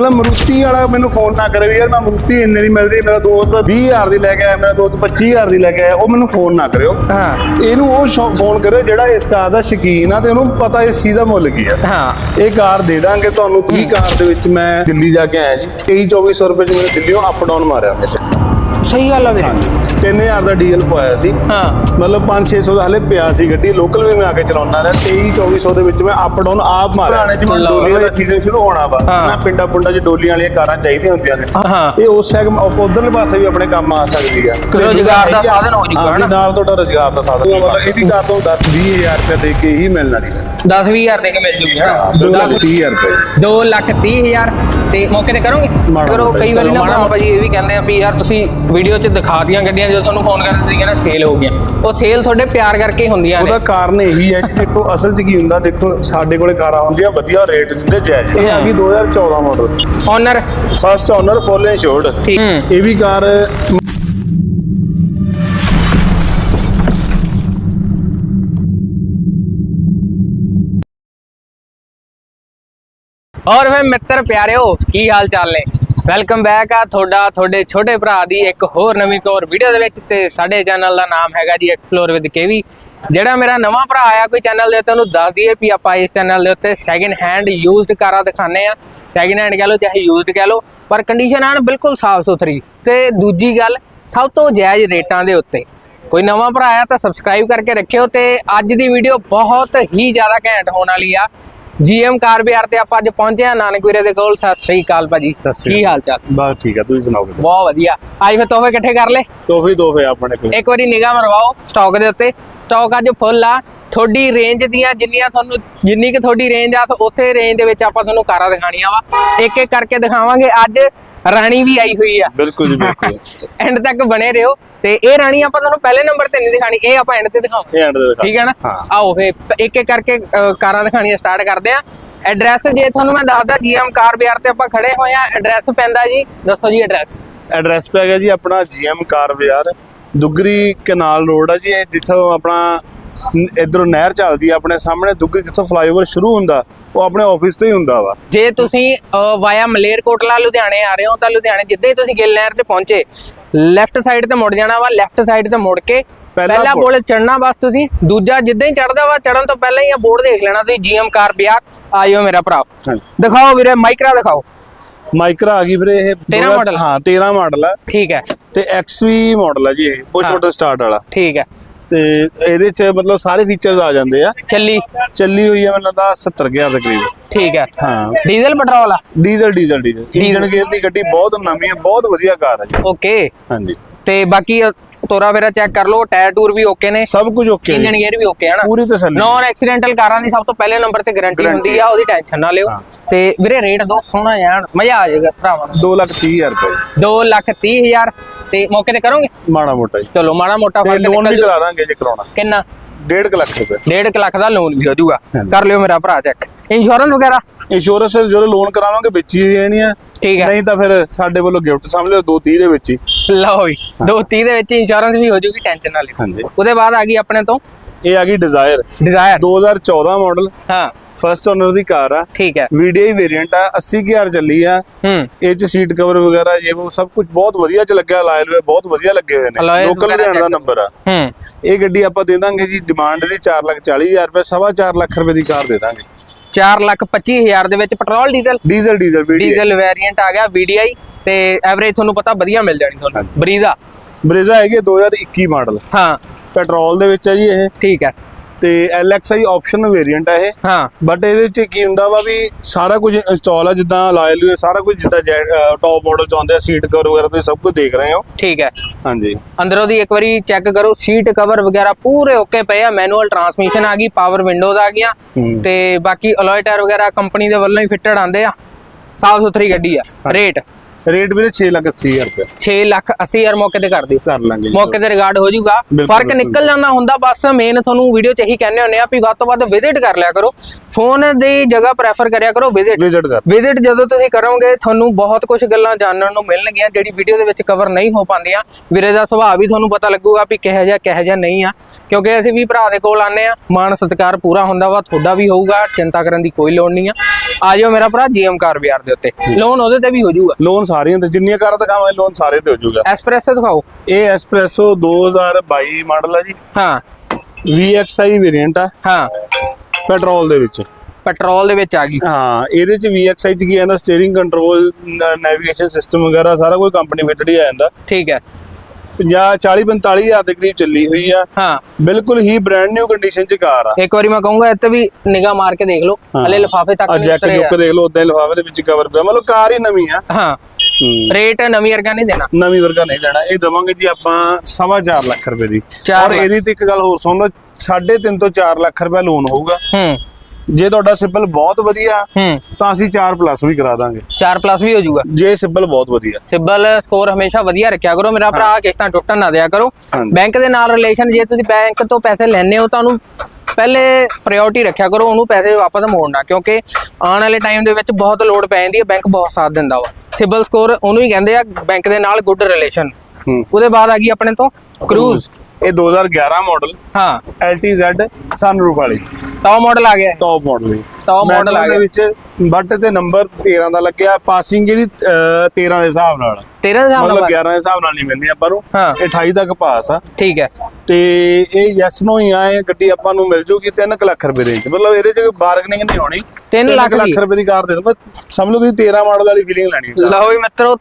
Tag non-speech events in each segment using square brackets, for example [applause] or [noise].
ਮਤਲਬ ਮਰੂਤੀ ਵਾਲਾ ਮੈਨੂੰ ਫੋਨ ਨਾ ਕਰੇ ਵੀ ਯਾਰ ਮੈਂ ਮਰੂਤੀ ਇੰਨੇ ਦੀ ਮਿਲਦੀ ਮੇਰਾ ਦੋਸਤ 20000 ਦੀ ਲੈ ਕੇ ਆਇਆ ਮੇਰਾ ਦੋਸਤ 25000 ਦੀ ਲੈ ਕੇ ਆਇਆ ਉਹ ਮੈਨੂੰ ਫੋਨ ਨਾ ਕਰਿਓ। ਹਾਂ। ਇਹਨੂੰ ਉਹ ਫੋਨ ਕਰਿਓ ਜਿਹੜਾ ਇਸ ਕਾਰ ਦਾ ਸ਼ੌਕੀਨ ਆ ਤੇ ਉਹਨੂੰ ਪਤਾ ਇਸ ਚੀਜ਼ ਦਾ ਮੁੱਲ ਕੀ ਆ। ਹਾਂ। ਇਹ ਕਾਰ ਦੇ ਦਾਂਗੇ ਤੁਹਾਨੂੰ 30 ਕਾਰ ਦੇ ਵਿੱਚ ਮੈਂ ਦਿੱਲੀ ਜਾ ਕੇ ਆਇਆ ਜੀ। 23 2400 ਰੁਪਏ ਚ ਮੇਰੇ ਦਿੱਲੀੋਂ ਅਪ ਡਾਊਨ ਮਾਰਿਆ ਮੈਂ ਸਹੀ ਗੱਲ ਆ ਵੀਰੇ। 3000 ਦਾ ਡੀਜ਼ਲ ਪਵਾਇਆ ਸੀ। ਹਾਂ। ਮਤਲਬ 5-600 ਦਾ ਹਲੇ ਪਿਆ ਸੀ ਗੱਡੀ। ਲੋਕਲ ਵੀ ਮੈਂ ਆ ਕੇ ਚਲਾਉਣਾ ਰਿਹਾ। 23-2400 ਦੇ ਵਿੱਚ ਮੈਂ ਅਪ ਡਾਊਨ ਆਪ ਮਾਰਿਆ। ਨੇ ਜਿਵੇਂ। ਡੋਲੀਆਂ ਦਾ ਸੀਜ਼ਨ ਸ਼ੁਰੂ ਹੋਣਾ ਵਾ। ਮੈਂ ਪਿੰਡਾਂ ਪੁੰਡਾਂ 'ਚ ਡੋਲੀਆਂ ਵਾਲੀਆਂ ਕਾਰਾਂ ਚਾਹੀਦੀਆਂ ਹੁੰਦੀਆਂ ਨੇ। ਹਾਂ ਇਹ ਉਸ ਸੈਗਮੈਂਟ ਉਧਰਲੇ ਪਾਸੇ ਵੀ ਆਪਣੇ ਕੰਮ ਆ ਸਕਦੀ ਆ। ਰੁਜ਼ਗਾਰ ਦਾ ਸਾਧਨ ਹੋ ਜੂਗਾ, ਹਨਾ? ਨਾਲ ਤੁਹਾਡਾ ਰੁਜ਼ਗਾਰ ਦਾ ਸਾਧਨ ਮਤਲਬ ਇਹ ਵੀ ਕਾਰ ਤੋਂ 10-20000 ਰੁਪਏ ਦੇ ਕੇ ਹੀ ਮਿਲਣਾ ਨਹੀਂ। 10 20000 ਦੇ ਕੇ ਮਿਲ ਜੂਗੀ ਹਨਾ? 2-30000 ਰੁਪਏ। 2 ਲੱਖ 30 ਹਜ਼ਾਰ। ਤੇ ਮੌਕੇ ਤੇ ਕਰੋਗੇ? ਕਰੋ ਕਈ ਵਾਰੀ ਨਾ ਭਾਜੀ ਇਹ ਵੀ ਕਹਿੰਦੇ ਆ ਵੀ ਯਾਰ ਤੁਸੀਂ ਵੀਡੀਓ 'ਚ ਦਿਖਾ ਦੀਆਂ ਗੱਡੀਆਂ ਜਦੋਂ ਤੁਹਾਨੂੰ ਫੋਨ ਕਰਦੇ ਤੁਸੀਂ ਕਹਿੰਦੇ ਸੇਲ ਹੋ ਗਈਆਂ। ਉਹ ਸੇਲ ਤੁਹਾਡੇ ਪਿਆਰ ਕਰਕੇ ਹੀ ਹੁੰਦੀਆਂ ਨੇ। ਉਹਦਾ ਕਾਰਨ ਇਹੀ ਹੈ ਜੀ ਦੇਖੋ ਅਸਲ 'ਚ ਕੀ ਹੁੰਦਾ ਦੇਖੋ ਸਾਡੇ ਕੋਲੇ ਕਾਰਾਂ ਹੁੰਦੀਆਂ ਵਧੀਆ ਰੇਟ ਦਿੰਦੇ ਜਾਇਜ਼ ਇਹ ਆ ਗਈ 2014 model owner first owner full insured ਠੀਕ। ਇਹ ਵੀ ਕਾਰ ਔਰ ਫਿਰ ਮਿੱਤਰ ਪਿਆਰਿਓ ਕੀ ਹਾਲ ਚਾਲ ਨੇ? ਵੈਲਕਮ ਬੈਕ ਆ ਤੁਹਾਡਾ, ਤੁਹਾਡੇ ਛੋਟੇ ਭਰਾ ਦੀ ਇੱਕ ਹੋਰ ਨਵੀਂ ਹੋਰ ਵੀਡੀਓ ਦੇ ਵਿੱਚ ਤੇ ਸਾਡੇ ਚੈਨਲ ਦਾ ਨਾਮ ਹੈਗਾ ਜੀ ਐਕਸਪਲੋਰ ਵਿਦ ਕੇਵੀ ਜਿਹੜਾ ਮੇਰਾ ਨਵਾਂ ਭਰਾ ਆਇਆ ਕੋਈ ਚੈਨਲ ਦੇ ਉੱਤੇ, ਉਹਨੂੰ ਦੱਸ ਦਈਏ ਵੀ ਆਪਾਂ ਇਸ ਚੈਨਲ ਦੇ ਉੱਤੇ ਸੈਕਿੰਡ ਹੈਂਡ ਯੂਜ਼ਡ ਕਾਰਾਂ ਦਿਖਾਉਂਦੇ ਆ। ਸੈਕਿੰਡ ਹੈਂਡ ਕਹ ਲਓ ਚਾਹੇ ਯੂਜ਼ਡ ਕਹ ਲਓ, ਪਰ ਕੰਡੀਸ਼ਨ ਆਣ ਬਿਲਕੁਲ ਸਾਫ਼ ਸੁਥਰੀ। ਤੇ ਦੂਜੀ ਗੱਲ, ਸਭ ਤੋਂ ਜਾਇਜ਼ ਰੇਟਾਂ ਦੇ ਉੱਤੇ। ਕੋਈ ਨਵਾਂ ਭਰਾ ਆਇਆ ਤਾਂ ਸਬਸਕ੍ਰਾਈਬ ਕਰਕੇ ਰੱਖਿਓ ਤੇ ਅੱਜ ਦੀ ਵੀਡੀਓ ਬਹੁਤ ਹੀ ਜ਼ਿਆਦਾ ਘੈਂਟ ਹੋਣ ਵਾਲੀ ਆ। ਜੀਐਮ ਕਾਰ ਬਾਜ਼ਾਰ ਤੇ ਆਪਾਂ ਅੱਜ ਪਹੁੰਚੇ ਆ ਨਾਨਕ ਵੀਰੇ ਦੇ ਕੋਲ। ਸਤਿ ਸ੍ਰੀ ਅਕਾਲ ਭਾਜੀ। ਸਤਿ ਸ੍ਰੀ ਕੀ ਹਾਲ ਚਾਲ? ਬਸ ਠੀਕ ਆ ਤੁਸੀਂ ਸੁਣਾਓ ਬਹੁਤ ਵਧੀਆ। ਅੱਜ ਫਿਰ ਤੋਹਫੇ ਇਕੱਠੇ ਕਰ ਲੈ ਤੋਹਫੇ ਦੋਫੇ ਆਪਣੇ ਕੋਲ। ਇੱਕ ਵਾਰੀ ਨਿਗਾਹ ਮਰਵਾਓ ਸਟਾਕ ਦੇ ਉੱਤੇ। ਸਟਾਕ ਅੱਜ ਫੁੱਲ ਆ। ਤੁਹਾਡੀ ਰੇਂਜ ਦੀਆਂ ਜਿੰਨੀਆਂ ਤੁਹਾਨੂੰ ਜਿੰਨੀ ਕਿ ਤੁਹਾਡੀ ਰੇਂਜ ਆ ਉਸੇ ਰੇਂਜ ਦੇ ਵਿੱਚ ਆਪਾਂ ਤੁਹਾਨੂੰ ਕਾਰਾਂ ਦਿਖਾਣੀਆਂ ਵਾ। ਇੱਕ ਇੱਕ ਕਰਕੇ ਦਿਖਾਵਾਂਗੇ। ਅੱਜ ਰਾਣੀ ਵੀ ਆਈ ਹੋਈ ਆ। ਬਿਲਕੁਲ ਜੀ ਬਿਲਕੁਲ। [laughs] ਐਂਡ ਤੱਕ ਬਣੇ ਰਹੋ। ਤੇ ਇਹ ਰਾਣੀ ਆਪਾਂ ਤੁਹਾਨੂੰ ਪਹਿਲੇ ਨੰਬਰ ਤੇ ਨਹੀਂ ਦਿਖਾਣੀ ਇਹ ਆਪਾਂ ਐਂਡ ਤੇ ਦਿਖਾਵਾਂਗੇ ਇਹ ਐਂਡ ਦੇ ਦਿਖਾ ਠੀਕ ਹੈ ਨਾ? ਆਓ ਫੇ ਇੱਕ ਇੱਕ ਕਰਕੇ ਕਾਰਾਂ ਦਿਖਾਣੀਆਂ ਸਟਾਰਟ ਕਰਦੇ ਆ। ਐਡਰੈਸ ਜੇ ਤੁਹਾਨੂੰ ਮੈਂ ਦੱਸਦਾ ਜੀਐਮ ਕਾਰ ਬਾਜ਼ਾਰ ਤੇ ਆਪਾਂ ਖੜੇ ਹੋਏ ਆ। ਐਡਰੈਸ ਪੈਂਦਾ ਜੀ। ਦੱਸੋ ਜੀ ਐਡਰੈਸ ਐਡਰੈਸ ਪੈ ਗਿਆ ਜੀ ਆਪਣਾ ਜੀਐਮ ਕਾਰ ਬਾਜ਼ਾਰ। ਦੁੱਗਰੀ ਕਨਾਲ ਰੋਡ ਆ ਜੀ। ਇਹ ਜਿੱਥੋਂ ਆਪਣਾ ਇਧਰੋਂ ਨਹਿਰ ਚੱਲਦੀ ਆ ਆਪਣੇ ਸਾਹਮਣੇ ਦੁੱਗਰੀ ਜਿੱਥੋਂ ਫਲਾਈਓਵਰ ਸ਼ੁਰੂ ਹੁੰਦਾ ਉਹ ਆਪਣੇ ਆਫਿਸ ਤੋਂ ਹੀ ਹੁੰਦਾ ਵਾ ਜੇ ਤੁਸੀਂ ਵਾਇਆ ਮਲੇਰਕੋਟਲਾ ਲੁਧਿਆਣੇ ਆ ਰਹੇ ਹੋ ਤਾਂ ਲੁਧਿਆਣੇ ਜਿੱਦਾਂ ਹੀ ਤੁਸੀਂ ਗਿੱਲ ਨਹਿਰ ਤੇ ਪਹੁੰਚੇ ਲੈਫਟ ਸਾਈਡ ਤੇ ਮੁੜ ਜਾਣਾ ਵਾ ਲੈਫਟ ਸਾਈਡ ਤੇ ਮੁੜ ਕੇ ਪਹਿਲਾ। ਪੁਲ ਚੜਨਾ ਬਸ ਤੁਸੀਂ ਦੂਜਾ ਜਿੱਦਾਂ ਹੀ ਚੜਦਾ ਵਾ ਚੜਨ ਤੋਂ ਪਹਿਲਾਂ ਹੀ ਇਹ ਬੋਰਡ ਦੇਖ ਲੈਣਾ ਤੁਸੀਂ ਜੀਐਮ ਕਾਰ ਬਾਜ਼ਾਰ ਆਇਓ ਮੇਰਾ ਭਰਾ। ਦਿਖਾਓ ਵੀਰੇ ਮਾਈਕਰਾ ਦਿਖਾਓ ਮਾਈਕਰਾ ਆ ਗਈ ਵੀਰੇ ਇਹ 13 model? ਹਾਂ 13 ਮਾਡਲ ਆ ਠੀਕ ਹੈ ਤੇ XV ਮਾਡਲ ਆ ਜੀ ਇਹ ਪੁਸ਼। ਬਟਨ ਸਟਾਰਟ ਵਾਲਾ ਠੀਕ ਹੈ ਤੇ ਇਹਦੇ ਚ ਮਤਲਬ ਸਾਰੇ ਫੀਚਰਸ ਆ ਜਾਂਦੇ ਆ। ਚੱਲੀ। ਚੱਲੀ ਹੋਈ ਹੈ ਮੈਨੂੰ ਲੱਗਦਾ 70000 ਦੇ ਕਰੀਬ। ਠੀਕ ਹੈ। ਹਾਂ। ਡੀਜ਼ਲ ਪੈਟਰੋਲ ਆ? Diesel diesel diesel. Engine gear ਦੀ ਗੱਡੀ ਬਹੁਤ ਨਵੀਂ ਹੈ ਬਹੁਤ ਵਧੀਆ ਕਾਰ ਹੈ ਜੀ। ਓਕੇ। ਹਾਂਜੀ। ਤੇ ਬਾਕੀ ਤੋਰਾ ਫੇਰਾ ਚੈੱਕ ਕਰ ਲਓ ਟਾਇਰ ਟੂਰ ਵੀ ਓਕੇ ਨੇ। ਸਭ ਕੁਝ ਓਕੇ ਇੰਜਨ ਗੇਅਰ ਵੀ ਓਕੇ ਹੈ ਨਾ। ਪੂਰੀ ਤਸੱਲੀ ਨਾਨ ਐਕਸੀਡੈਂਟਲ ਕਾਰਾਂ ਦੀ ਸਭ ਤੋਂ ਪਹਿਲੇ ਨੰਬਰ ਤੇ ਗਾਰੰਟੀ ਹੁੰਦੀ ਆ ਉਹਦੀ ਟੈਨਸ਼ਨ ਨਾ ਲਿਓ। ਤੇ ਵੀਰੇ ਰੇਟ ਦੋ ਸੋਹਣਾ ਯਾਰ ਮਜ਼ਾ ਆ ਜਾਏਗਾ ਭਰਾਵਾਂ ਨੂੰ। 2 ਲੱਖ 30 ਹਜ਼ਾਰ ਰੁਪਏ। 2 ਲੱਖ 30 ਹਜ਼ਾਰ। ਤੇ ਮੌਕੇ ਤੇ ਕਰੋਗੇ? ਮਾੜਾ ਮੋਟਾ ਚਲੋ ਮਾੜਾ ਮੋਟਾ ਫ਼ਰਕ ਲੋਨ ਵੀ। ਕਰਾ ਦਾਂਗੇ ਜੇ ਕਰਾਉਣਾ। ਕਿੰਨਾ? 1.5 ਲੱਖ ਰੁਪਏ। 1.5 ਲੱਖ ਦਾ ਲੋਨ ਵੀ ਹੋ ਜਾਊਗਾ। ਕਰ ਲਿਓ ਮੇਰਾ ਭਰਾ ਚੈੱਕ ਇੰਸ਼ੋਰੈਂਸ ਵਗੈਰਾ? ਇੰਸ਼ੋਰੈਂਸ ਜਦੋਂ ਲੋਨ ਕਰਾਵਾਂਗੇ ਵਿੱਚ ਹੀ ਜਾਣੀ ਆ ਠੀਕ ਹੈ। ਨਹੀਂ ਤਾਂ ਫਿਰ ਸਾਡੇ ਵੱਲੋਂ ਗਿਫਟ ਸਮਝ ਲਿਓ 230 ਦੇ ਵਿੱਚ ਹੀ। ਲਓ ਵੀ 230 ਦੇ ਵਿੱਚ ਇੰਸ਼ੋਰੈਂਸ ਵੀ ਹੋ ਜਾਊਗੀ ਟੈਨਸ਼ਨ ਨਾ ਲਿਓ। ਹਾਂਜੀ। ਉਹਦੇ ਬਾਅਦ ਆ ਗਈ ਆਪਣੇ ਤੋਂ? ਇਹ ਆ ਗਈ ਡਿਜ਼ਾਇਰ ਡਿਜ਼ਾਇਰ 2014 ਮਾਡਲ ਹਾਂ। ਫਸਟ ਓਨਰ ਦੀ ਕਾਰ ਆ। ਠੀਕ ਹੈ। ਵੀਡੀਆਈ ਵੇਰੀਐਂਟ ਆ 80000 ਚੱਲੀ ਆ। ਹੂੰ। ਇਹ ਚ ਸੀਟ ਕਵਰ ਵਗੈਰਾ ਇਹ ਉਹ ਸਭ ਕੁਝ ਬਹੁਤ ਵਧੀਆ ਚ ਲੱਗਿਆ ਲਾਇਲ ਹੋਏ ਬਹੁਤ ਵਧੀਆ ਲੱਗੇ ਹੋਏ ਨੇ। ਲੋਕਲ ਲੁਧਿਆਣਾ ਦਾ ਨੰਬਰ ਆ। ਹੂੰ। ਇਹ ਗੱਡੀ ਆਪਾਂ ਦੇ ਦਾਂਗੇ ਜੀ ਡਿਮਾਂਡ ਦੀ 440000 ਰੁਪਏ ਸਵਾ ਚਾਰ ਲੱਖ ਰੁਪਏ ਦੀ ਕਾਰ ਦੇ ਦਾਂਗੇ। 4 ਲੱਖ 25 ਹਜ਼ਾਰ ਦੇ ਵਿੱਚ petrol diesel. Diesel diesel diesel variant ਆ ਗਿਆ VDI ਤੇ ਐਵਰੇਜ ਤੁਹਾਨੂੰ ਪਤਾ ਵਧੀਆ ਮਿਲ ਜਾਣੀ ਤੁਹਾਨੂੰ। ਬਰੀਜ਼ਾ। ਬ੍ਰੇਜ਼ਾ ਹੈਗੀ ਹੈ 2021 ਮਾਡਲ। ਹਾਂ। ਪੈਟਰੋਲ ਦੇ ਵਿੱਚ ਹੈ ਜੀ ਇਹ। ਠੀਕ ਹੈ। ਤੇ LXI ਆਪਸ਼ਨ ਵੇਰੀਐਂਟ ਹੈ ਇਹ। ਹਾਂ। ਬਟ ਇਹਦੇ ਵਿੱਚ ਕੀ ਹੁੰਦਾ ਵਾ ਵੀ ਸਾਰਾ ਕੁਝ ਇੰਸਟਾਲ ਆ ਜਿੱਦਾਂ ਲਾਇਲ ਹੋਏ ਸਾਰਾ ਕੁਝ ਜਿੱਦਾਂ ਟੌਪ ਮਾਡਲ ਚ ਆਉਂਦੇ ਆ ਸੀਟ ਕਵਰ ਵਗੈਰਾ ਤੁਸੀਂ ਸਭ ਕੁਝ ਦੇਖ ਰਹੇ ਹੋ। ਠੀਕ ਹੈ। ਹਾਂਜੀ। ਅੰਦਰੋਂ ਦੀ ਇੱਕ ਵਾਰੀ ਚੈੱਕ ਕਰੋ ਸੀਟ ਕਵਰ ਵਗੈਰਾ ਪੂਰੇ ਓਕੇ ਪਏ ਆ ਮੈਨੂਅਲ ਟਰਾਂਸਮਿਸ਼ਨ ਆ ਗਈ ਪਾਵਰ ਵਿੰਡੋਜ਼ ਆ ਗਈਆਂ। ਤੇ ਬਾਕੀ ਅਲੋਏ ਟਾਇਰ ਵਗੈਰਾ ਕੰਪਨੀ ਦੇ ਵੱਲੋਂ ਹੀ ਫਿੱਟਡ ਆਂਦੇ ਆ। ਸਾਫ਼ ਸੁਥਰੀ ਗੱਡੀ ਆ। ਰੇਟ ਰੇਟ ਵੀਰੇ 6 ਲੱਖ 80 ਹਜ਼ਾਰ ਰੁਪਏ 6 ਲੱਖ 80 ਹਜ਼ਾਰ ਮੌਕੇ ਤੇ ਕਰ ਦਿਓ। ਕਰ ਲਾਂਗੇ। ਮੌਕੇ ਤੇ ਰਿਗਾਰਡ ਹੋ ਜਾਊਗਾ। ਫ਼ਰਕ। ਨਿਕਲ ਜਾਂਦਾ ਹੁੰਦਾ ਬਸ ਮੇਨ ਤੁਹਾਨੂੰ ਵੀਡੀਓ ਚ ਇਹੀ ਕਹਿੰਦੇ ਹੁੰਦੇ ਆ ਵੀ ਵੱਧ ਤੋਂ ਵੱਧ ਵਿਜ਼ਿਟ ਕਰ ਲਿਆ ਕਰੋ। ਫੋਨ ਦੀ ਜਗ੍ਹਾ ਪ੍ਰੈਫਰ ਕਰਿਆ ਕਰੋ ਵਿਜ਼ਿਟ ਵਿਜ਼ਿਟ ਕਰ। ਵਿਜ਼ਿਟ ਜਦੋਂ ਤੁਸੀਂ ਕਰੋਗੇ ਤੁਹਾਨੂੰ ਬਹੁਤ ਕੁਝ ਗੱਲਾਂ ਜਾਣਨ ਨੂੰ ਮਿਲਣਗੀਆਂ ਜਿਹੜੀ ਵੀਡੀਓ ਦੇ ਵਿੱਚ ਕਵਰ ਨਹੀਂ ਹੋ ਪਾਉਂਦੀਆਂ। ਵੀਰੇ ਦਾ ਸੁਭਾਅ ਵੀ ਤੁਹਾਨੂੰ ਪਤਾ ਲੱਗੂਗਾ ਵੀ ਕਿਹੋ ਜਿਹਾ ਕਿਹੋ ਜਿਹਾ ਨਹੀਂ ਆ। ਕਿਉਂਕਿ ਅਸੀਂ ਵੀ ਭਰਾ ਦੇ ਕੋਲ ਆਨੇ ਆ ਮਾਣ ਸਤਿਕਾਰ ਪੂਰਾ ਹੁੰਦਾ ਵਾ ਤੁਹਾਡਾ ਵੀ ਹੋਊਗਾ ਚਿੰਤਾ ਕਰਨ ਦੀ ਕੋਈ ਲੋੜ ਨਹੀਂ ਆ। ਆ ਜਾਓ ਮੇਰਾ ਭਰਾ ਜੀਐਮ ਕਾਰ ਬਾਜ਼ਾਰ ਦੇ ਉੱਤੇ। ਲੋਨ ਉਹਦੇ ਤੇ ਵੀ ਹੋ ਜਾਊਗਾ। ਲੋਨ ਸਾਰੀਆਂ ਤੇ ਜਿੰਨੀਆਂ ਕਾਰਾਂ ਦਿਖਾਵਾਂਗੇ ਲੋਨ ਸਾਰੇ ਤੇ ਹੋ ਜਾਊਗਾ। ਐਸਪ੍ਰੈਸੋ ਦਿਖਾਓ। ਇਹ ਐਸਪ੍ਰੈਸੋ 2022 ਮਾਡਲ ਹੈ ਜੀ। ਹਾਂ। VXI ਵੇਰੀਐਂਟ ਆ। ਹਾਂ। ਪੈਟਰੋਲ ਦੇ ਵਿੱਚ। ਪੈਟਰੋਲ ਦੇ ਵਿੱਚ ਆ ਗਈ। ਹਾਂ ਇਹਦੇ ਚ VXI ਚ ਕੀ ਆਂਦਾ ਸਟੀਅਰਿੰਗ ਕੰਟਰੋਲ ਨੈਵੀਗੇਸ਼ਨ ਸਿਸਟਮ ਵਗੈਰਾ ਸਾਰਾ ਕੋਈ ਕੰਪਨੀ ਫਿਟਡ ਹੀ ਆ ਜਾਂਦਾ। ਠੀਕ ਹੈ। 50 40 45 ਹਜ਼ਾਰ ਦੇ ਕਰੀਬ ਚੱਲੀ ਹੋਈ ਆ। ਹਾਂ। ਬਿਲਕੁਲ ਹੀ ਬ੍ਰਾਂਡ ਨਿਊ ਕੰਡੀਸ਼ਨ ਚ ਕਾਰ ਆ। ਇੱਕ ਵਾਰੀ ਮੈਂ ਕਹੂੰਗਾ ਇੱਥੇ ਵੀ ਨਿਗਾਹ ਮਾਰ ਕੇ ਦੇਖ ਲਓ। ਹਾਂ। ਹਲੇ ਲਿਫਾਫੇ ਤੱਕ ਆ ਨਹੀਂ ਜੈਕ ਜੁੱਕ ਆ। ਦੇਖ ਲਓ ਉਦਾਂ ਲਿਫਾਫੇ ਦੇ ਵਿੱਚ ਕਵਰ ਪਿਆ। ਮਤਲਬ ਕਾਰ ਹੀ ਨਵੀਂ ਆ। ਹਾਂ। ਰੇਟ ਨਵੀਂ ਵਰਗਾ ਨਹੀਂ ਦੇਣਾ। ਨਵੀਂ ਵਰਗਾ ਨਹੀਂ ਲੈਣਾ ਇਹ ਦਵਾਂਗੇ ਜੀ ਆਪਾਂ ਸਵਾ ਚਾਰ ਲੱਖ ਰੁਪਏ ਦੀ। ਔਰ। ਇਹਦੀ ਤੇ ਇੱਕ ਗੱਲ ਹੋਰ ਸੁਣ ਲਓ 3.5 ਤੋਂ 4 ਲੱਖ ਰੁਪਏ ਲੋਨ ਹੋਊਗਾ। ਹੂੰ। ਜੇ ਤੁਹਾਡਾ ਸਿਬਲ ਬਹੁਤ ਵਧੀਆ ਹੂੰ। ਤਾਂ ਅਸੀਂ 4 ਪਲੱਸ ਵੀ ਕਰਾ ਦਾਂਗੇ। 4 ਪਲੱਸ ਵੀ ਹੋ ਜਾਊਗਾ। ਜੇ ਸਿਬਲ ਬਹੁਤ ਵਧੀਆ। ਸਿਬਲ ਸਕੋਰ ਹਮੇਸ਼ਾ ਵਧੀਆ ਰੱਖਿਆ ਕਰੋ। ਮੇਰਾ ਭਰਾ ਕਿਸ਼ਤਾਂ ਟੁੱਟਣ ਨਾ ਦਿਆ ਕਰੋ। ਬੈਂਕ ਦੇ ਨਾਲ ਰਿਲੇਸ਼ਨ ਜੇ ਤੁਸੀਂ ਬੈਂਕ ਤੋਂ ਪੈਸੇ ਲੈਣੇ ਹੋ ਤੁਹਾਨੂੰ ਪਹਿਲੇ ਪ੍ਰਾਇੋਰਟੀ ਰੱਖਿਆ ਕਰੋ ਉਹਨੂੰ ਪੈਸੇ ਵਾਪਸ ਮੋੜਨਾ ਕਿਉਂਕਿ ਆਉਣ ਵਾਲੇ ਟਾਈਮ ਦੇ ਵਿੱਚ ਬਹੁਤ ਲੋਡ ਪੈ ਜਾਂਦੀ ਹੈ ਬੈਂਕ ਬਹੁਤ ਸਾਥ ਦਿੰਦਾ ਵਾ। ਸਿਬਲ ਸਕੋਰ ਉਹਨੂੰ ਹੀ ਕਹਿੰਦੇ ਆ ਬੈਂਕ ਦੇ ਨਾਲ ਗੁੱਡ ਰਿਲੇਸ਼ਨ ਉਹਦੇ ਬਾਅਦ ਆ ਗਈ ਆਪਣੇ ਤੋਂ ਕਰੂਜ਼ ਇਹ 2011 ਮਾਡਲ ਹਾਂ। LTZ ਸਨਰੂਫ ਵਾਲੀ। ਟੌਪ ਮਾਡਲ ਆ ਗਿਆ। ਟੌਪ ਮਾਡਲ ਹੈ Top model ਆ ਦੇ ਵਿੱਚ ਬੱਟ ਤੇ ਨੰਬਰ 13 ਦਾ ਲੱਗਿਆ ਪਾਸਿੰਗ ਇਹਦੀ ਅਹ, 13 ਦੇ ਹਿਸਾਬ ਨਾਲ। 13 ਦੇ ਹਿਸਾਬ ਮਤਲਬ ਨਾਲ 11 ਦੇ ਹਿਸਾਬ ਨਾਲ ਨਹੀਂ ਮਿਲਣੀ ਆਪਾਂ ਨੂੰ। ਹਾਂ। ਇਹ 28 ਤੱਕ ਪਾਸ ਆ। ਠੀਕ ਹੈ। ਤੇ ਇਹ ਯੈਸ ਨੋ ਹੀ ਆ ਇਹ ਗੱਡੀ ਆਪਾਂ ਨੂੰ ਮਿਲ ਜੂਗੀ 3 ਲੱਖ ਰੁਪਏ ਦੇ ਵਿੱਚ। ਮਤਲਬ ਇਹਦੇ 'ਚ ਬਾਰਗਨਿੰਗ ਨਹੀਂ ਹੋਣੀ। ਤਿੰਨ ਤਿੰਨ ਲੱਖ ਰੁਪਏ ਦੀ ਕਾਰ ਦੇ ਦੂੰਗਾ ਸਮਝ ਲਓ ਤੁਸੀਂ 13 ਮਾਡਲ ਵਾਲੀ ਫੀਲਿੰਗ ਲੈਣੀ ਹੈ। ਲਓ ਵੀ ਮਿੱਤਰੋ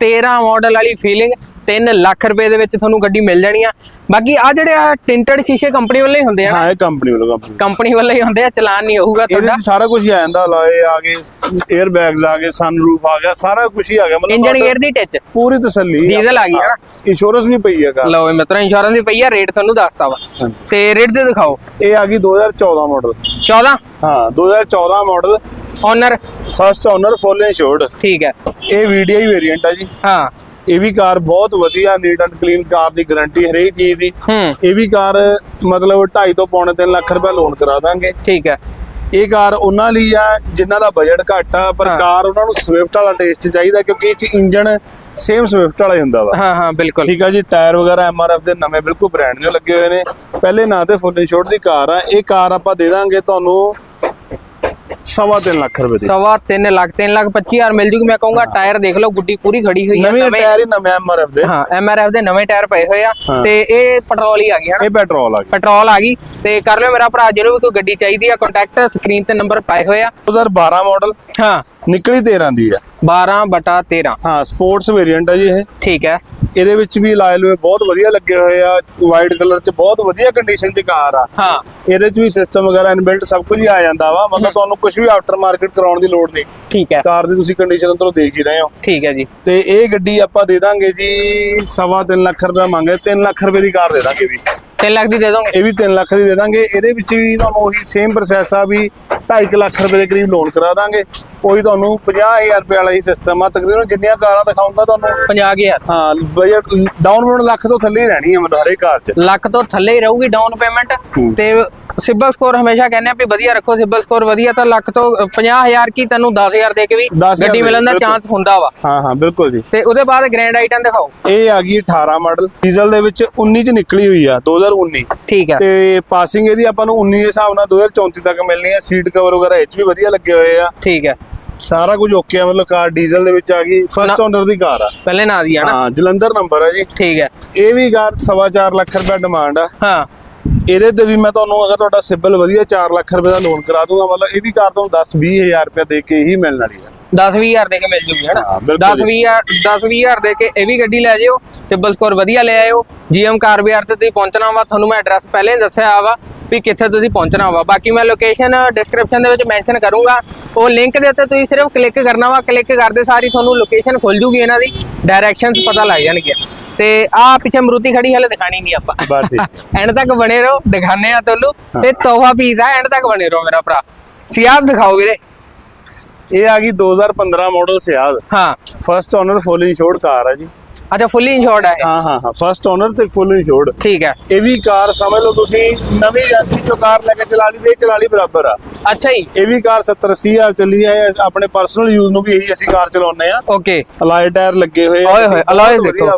13 ਮਾਡਲ ਵਾਲੀ ਫੀਲਿੰਗ 3 ਲੱਖ ਰੁਪਏ ਦੇ ਵਿੱਚ ਤੁਹਾਨੂੰ ਗੱਡੀ ਮਿਲ ਜਾਣੀ ਆ। ਬਾਕੀ ਆ ਜਿਹੜੇ ਆ ਟਿੰਟਡ ਸ਼ੀਸ਼ੇ ਕੰਪਨੀ ਵੱਲੋਂ ਹੀ ਹੁੰਦੇ ਆ ਹਾਂ ਇਹ ਕੰਪਨੀ ਵੱਲੋਂ ਕੰਪਨੀ ਕੰਪਨੀ ਵੱਲੋਂ ਹੀ ਹੁੰਦੇ ਆ ਚਲਾਨ ਨਹੀਂ ਹੋਊਗਾ ਇਹਦੇ ਤੁਹਾਡਾ। ਵਿੱਚ ਸਾਰਾ ਕੁਝ ਹੀ ਆ ਜਾਂਦਾ ਲਾਏ ਆ ਗਏ 에ਅਰ ਬੈਗਸ ਆ ਗਏ ਸਨਰੂਫ ਆ ਗਿਆ ਸਾਰਾ ਕੁਝ ਹੀ ਆ ਗਿਆ। ਇੰਜਨ ਮਤਲਬ ਗੇਅਰ ਦੀ ਟਿਚ। ਪੂਰੀ ਤਸੱਲੀ ਡੀਜ਼ਲ ਆ ਗਈ। ਇੰਸ਼ੋਰੈਂਸ ਵੀ ਪਈ ਹੈ ਕਾਰ ਲਓ ਵੀ ਮਿੱਤਰੋ ਇੰਸ਼ੋਰੈਂਸ ਦੀ ਪਈ ਆ ਰੇਟ ਤੁਹਾਨੂੰ ਦੱਸਤਾ ਵਾ। ਤੇ ਰੇਟ ਦੇ ਦਿਖਾਓ। ਇਹ ਆ ਗਈ 2014 ਮਾਡਲ 14 ਹਾਂ 2014 model owner first owner full insured ਠੀਕ ਹੈ। ਇਹ ਵੀਡੀਆਈ ਵੇਰੀਐਂਟ ਆ ਜੀ। ਹਾਂ। ਇਹ ਵੀ ਕਾਰ ਬਹੁਤ ਵਧੀਆ ਨੀਟ ਐਂਡ ਕਲੀਨ ਕਾਰ ਦੀ ਗਾਰੰਟੀ ਹਰੇਕ ਚੀਜ਼ ਦੀ। ਇਹ ਵੀ ਕਾਰ ਮਤਲਬ 2.5 ਤੋਂ ਪੌਣੇ 3 ਲੱਖ ਰੁਪਏ ਲੋਨ ਕਰਾ ਦਾਂਗੇ। ਠੀਕ ਹੈ। ਇਹ ਕਾਰ ਉਹਨਾਂ ਲਈ ਆ ਜਿਨ੍ਹਾਂ ਦਾ ਬਜਟ ਘੱਟ ਆ ਪਰ। ਕਾਰ ਉਹਨਾਂ ਨੂੰ ਸਵਿਫਟ ਵਾਲਾ ਟੇਸਟ ਚਾਹੀਦਾ ਕਿਉਂਕਿ ਇਹ ਚ ਇੰਜਨ ਸੇਮ ਸਵਿਫਟ ਵਾਲਾ ਹੀ ਹੁੰਦਾ ਵਾ। ਹਾਂ ਹਾਂ ਬਿਲਕੁਲ। ਠੀਕ ਆ ਜੀ ਟਾਇਰ ਵਗੈਰਾ ਐਮਆਰਐਫ ਦੇ ਨਵੇਂ ਬਿਲਕੁਲ ਬ੍ਰਾਂਡ ਨਿਊ ਲੱਗੇ ਹੋਏ ਨੇ। ਪਹਿਲੇ ਨਾਂ ਤੇ ਫੁੱਲ ਇੰਸ਼ੋਰਡ ਦੀ ਕਾਰ ਆ। ਇਹ ਕਾਰ ਆਪਾਂ ਦੇ ਦਾਂਗੇ ਤੁਹਾਨੂੰ ਸਵਾ ਤਿੰਨ ਲੱਖ ਰੁਪਏ ਦੀ ਸਵਾ 3 ਲੱਖ 3 ਲੱਖ 25 ਹਜ਼ਾਰ ਮਿਲ ਜੂਗੀ ਮੈਂ ਕਹੂੰਗਾ ਟਾਇਰ ਦੇਖ ਲਓ ਗੁੱਡੀ ਪੂਰੀ ਖੜੀ ਹੋਈ ਹੈ ਨਵੇਂ ਟਾਇਰ ਹੀ ਨਵੇਂ ਐਮਆਰਐਫ ਦੇ ਹਾਂ ਐਮਆਰਐਫ ਦੇ ਨਵੇਂ ਟਾਇਰ ਪਏ ਹੋਏ ਆ। ਤੇ ਇਹ ਪੈਟਰੋਲ ਹੀ ਆ ਗਈ ਹਨਾ ਇਹ ਪੈਟਰੋਲ ਆ ਗਿਆ ਪੈਟਰੋਲ ਆ ਗਈ ਤੇ ਕਰ ਲਿਓ ਮੇਰਾ ਭਰਾ ਜਿਹਨੂੰ ਵੀ ਕੋਈ ਗੱਡੀ ਚਾਹੀਦੀ ਆ ਕੰਟੈਕਟ ਸਕਰੀਨ ਤੇ ਨੰਬਰ ਪਾਏ ਹੋਏ ਆ 2012 ਮਾਡਲ ਹਾਂ ਨਿਕਲੀ 13 ਦੀ ਆ। 12 ਬਟਾ 13 ਹਾਂ ਸਪੋਰਟਸ ਵੇਰੀਐਂਟ ਆ ਜੀ ਇਹ। ਠੀਕ ਹੈ। ਇਹਦੇ ਵਿੱਚ ਵੀ ਲਾਏ ਲੋਏ ਬਹੁਤ ਵਧੀਆ ਲੱਗੇ ਹੋਏ ਆ ਵਾਈਟ ਕਲਰ 'ਚ ਬਹੁਤ ਵਧੀਆ ਕੰਡੀਸ਼ਨ 'ਚ ਕਾਰ ਆ। ਹਾਂ। ਇਹਦੇ 'ਚ ਵੀ ਸਿਸਟਮ ਵਗੈਰਾ ਇਨਬਿਲਟ ਸਭ ਕੁਝ ਹੀ ਆ ਜਾਂਦਾ ਵਾ ਮਤਲਬ ਤੁਹਾਨੂੰ ਕੁਝ ਵੀ ਆਫਟਰ ਮਾਰਕੀਟ ਕਰਾਉਣ ਦੀ ਲੋੜ ਨਹੀਂ। ਠੀਕ ਹੈ। ਕਾਰ ਦੀ ਤੁਸੀਂ ਕੰਡੀਸ਼ਨ ਅੰਦਰੋਂ ਦੇਖ ਹੀ ਰਹੇ ਹੋ। ਠੀਕ ਹੈ ਜੀ। ਤੇ ਇਹ ਗੱਡੀ ਆਪਾਂ ਦੇ ਦਾਂਗੇ ਜੀ ਸਵਾ ਤਿੰਨ ਲੱਖ ਰੁਪਏ ਮੰਗੇ 3 ਲੱਖ ਰੁਪਏ ਦੀ ਕਾਰ ਦੇ ਦਾਂਗੇ ਵੀ 3 ਲੱਖ ਦੀ ਦੇ ਦੋਗੇ? ਇਹ ਵੀ 3 ਲੱਖ ਦੀ ਦੇ ਦਾਂਗੇ। ਇਹਦੇ ਵਿੱਚ ਵੀ ਤੁਹਾਨੂੰ ਉਹੀ ਸੇਮ ਪ੍ਰੋਸੈਸ ਆ ਵੀ 2.5 ਲੱਖ ਰੁਪਏ ਦੇ ਕਰੀਬ ਲੋਨ ਕਰਾ ਦਾਂਗੇ। ਉਹੀ ਤੁਹਾਨੂੰ 50000 ਰੁਪਏ ਵਾਲਾ ਹੀ ਸਿਸਟਮ ਆ। ਤਕਰੀਬਨ ਜਿੰਨੀਆਂ ਕਾਰਾਂ ਦਿਖਾਉਂਗਾ ਤੁਹਾਨੂੰ। 50000 ਹਾਂ ਬਜਟ ਡਾਊਨ ਪੇਮੈਂਟ ਲੱਖ ਤੋਂ ਥੱਲੇ ਹੀ ਰਹਿਣੀ ਹੈ ਮਤਲਬ ਕਾਰ 'ਚ। ਲੱਖ ਤੋਂ ਥੱਲੇ ਹੀ ਰਹੂਗੀ ਡਾਊਨ ਪੇਮੈਂਟ। ਤੇ ਸਿਬਲ ਸਕੋਰ ਹਮੇਸ਼ਾ ਕਹਿੰਦੇ ਆ ਵੀ ਵਧੀਆ ਰੱਖੋ ਸਿਬਲ ਸਕੋਰ ਵਧੀਆ ਤਾਂ ਲੱਖ ਤੋਂ ਅ, 50000 ਕੀ ਤੈਨੂੰ 10000 ਦੇ ਕੇ ਵੀ 10,000 ਗੱਡੀ ਮਿਲਣ ਦਾ। ਚਾਂਸ ਹੁੰਦਾ ਵਾ। ਹਾਂ ਹਾਂ ਬਿਲਕੁਲ ਜੀ। ਤੇ ਉਹਦੇ ਬਾਅਦ ਗ੍ਰੈਂਡ ਆਈਟਮ ਦਿਖਾਓ। ਇਹ ਆ ਗਈ 18 ਮਾਡਲ। ਡੀਜ਼ਲ ਦੇ ਵਿੱਚ 19 ਚ ਨਿਕਲੀ ਹੋਈ ਆ 2019 ਠੀਕ ਹੈ ਤੇ ਪਾਸਿੰਗ ਇਹਦੀ ਆਪਾਂ ਨੂੰ 19 ਦੇ ਹਿਸਾਬ ਨਾਲ 2034 ਤੱਕ ਮਿਲਣੀ ਆ। ਸੀਟ ਕਵਰ ਵਗੈਰਾ ਇਹ 'ਚ ਵੀ ਵਧੀਆ ਲੱਗੇ ਹੋਏ ਆ। ਠੀਕ ਹੈ ਸਾਰਾ ਕੁਝ ਓਕੇ ਆ ਮਤਲਬ ਕਾਰ ਡੀਜ਼ਲ ਦੇ ਵਿੱਚ ਆ ਗਈ। ਫਸਟ ਓਨਰ ਦੀ ਕਾਰ ਆ। ਪਹਿਲੇ ਨਾ ਦੀ ਆ ਨਾ। ਹਾਂ ਜਲੰਧਰ ਨੰਬਰ ਆ ਜੀ। ਠੀਕ ਹੈ ਇਹ ਵੀ ਕਾਰ ਸਵਾ ਚਾਰ ਲੱਖ ਰੁਪਏ ਡਿਮਾਂਡ ਆ। ਹਾਂ। ਇਹਦੇ ਤੇ ਵੀ ਮੈਂ ਤੁਹਾਨੂੰ ਅਗਰ ਤੁਹਾਡਾ ਸਿਬਲ ਵਧੀਆ 4 ਲੱਖ ਰੁਪਏ ਦਾ ਲੋਨ ਕਰਾ ਦੂੰਗਾ ਮਤਲਬ ਇਹ ਵੀ ਕਾਰ ਤੁਹਾਨੂੰ 10 20000 ਰੁਪਏ ਦੇ ਕੇ ਹੀ ਮਿਲਣ ਵਾਲੀ ਆ। 10 20000 ਦੇ ਕੇ ਮਿਲ ਜੂਗੀ ਹਨਾ? ਹਾਂ, ਬਿਲਕੁਲ 10 20000 10 20000 ਦੇ ਕੇ ਇਹ ਵੀ ਗੱਡੀ ਲੈ ਜਿਓ ਸਿਬਲ ਸਕੋਰ ਵਧੀਆ ਲੈ ਆਇਓ। ਜੀਐਮ ਕਾਰ ਬਾਜ਼ਾਰ ਤੇ ਤੁਸੀਂ ਪਹੁੰਚਣਾ ਵਾ ਤੁਹਾਨੂੰ ਮੈਂ ਐਡਰੈਸ ਪਹਿਲੇ ਹੀ ਦੱਸਿਆ ਵਾ। ਵੀ ਕਿੱਥੇ ਤੁਸੀਂ ਪਹੁੰਚਣਾ ਵਾ। ਬਾਕੀ ਮੈਂ ਲੋਕੇਸ਼ਨ ਡਿਸਕ੍ਰਿਪਸ਼ਨ ਦੇ ਵਿੱਚ ਮੈਂਸ਼ਨ ਕਰੂੰਗਾ। ਉਹ ਲਿੰਕ ਦੇ ਉੱਤੇ ਤੁਸੀਂ ਸਿਰਫ ਕਲਿੱਕ ਕਰਨਾ ਵਾ। ਕਲਿੱਕ ਕਰਦੇ ਸਾਰੀ ਤੁਹਾਨੂੰ ਲੋਕੇਸ਼ਨ ਖੁੱਲ ਜੂਗੀ ਇਹਨਾਂ ਦੀ। ਡਾਇਰੈਕਸ਼ਨਸ ਪਤਾ ਲੱਗ ਜਾਣਗੀਆਂ। ਤੇ ਆ ਪਿੱਛੇ ਮਰੂਤੀ ਖੜੀ ਹਲੇ ਦਿਖਾਣੀ ਨਹੀਂ ਆਪਾਂ। ਬਸ [laughs] ਐਂਡ ਤੱਕ ਬਣੇ ਰਹੋ। ਦਿਖਾਣੇ ਆ ਤੁਹਾਨੂੰ। ਤੇ ਤੋਹਫਾ ਪੀਸ ਆ ਐਂਡ ਤੱਕ ਬਣੇ ਰਹੋ ਮੇਰਾ ਭਰਾ। ਸਿਆਦ ਦਿਖਾਓ ਵੀਰੇ। ਇਹ ਆ ਗਈ 2015 ਮਾਡਲ ਸਿਆਜ਼ ਹਾਂ। First owner full insured car ਹੈ ਜੀ। ਅੱਛਾ ਫੁੱਲੀ ਇੰਸ਼ੋਰਡ ਹੈ। ਹਾਂ ਹਾਂ ਹਾਂ। ਫਸਟ ਓਨਰ ਤੇ ਫੁੱਲ ਇੰਸ਼ੋਰਡ ਠੀਕ ਹੈ। ਇਹ ਵੀ ਕਾਰ ਸਮਝ ਲਓ ਤੁਸੀਂ ਨਵੀਂ ਏਜੰਸੀ ਚੋਂ ਕਾਰ ਲੈ ਕੇ ਚਲਾ ਲਈ ਤੇ ਚਲਾ ਲਈ ਬਰਾਬਰ ਆ। ਅੱਛਾ ਜੀ। ਇਹ ਵੀ ਕਾਰ 70 80 ਹਜ਼ਾਰ ਚੱਲੀ ਹੈ ਆਪਣੇ ਪਰਸਨਲ ਯੂਜ਼ ਨੂੰ ਵੀ ਇਹੀ ਅਸੀਂ ਕਾਰ ਚਲਾਉਂਦੇ ਆ ਓਕੇ ਅਲਾਈ ਟਾਇਰ ਲੱਗੇ ਹੋਏ ਓਏ ਹੋਏ, ਵਧੀਆ ਦੇਖੋ।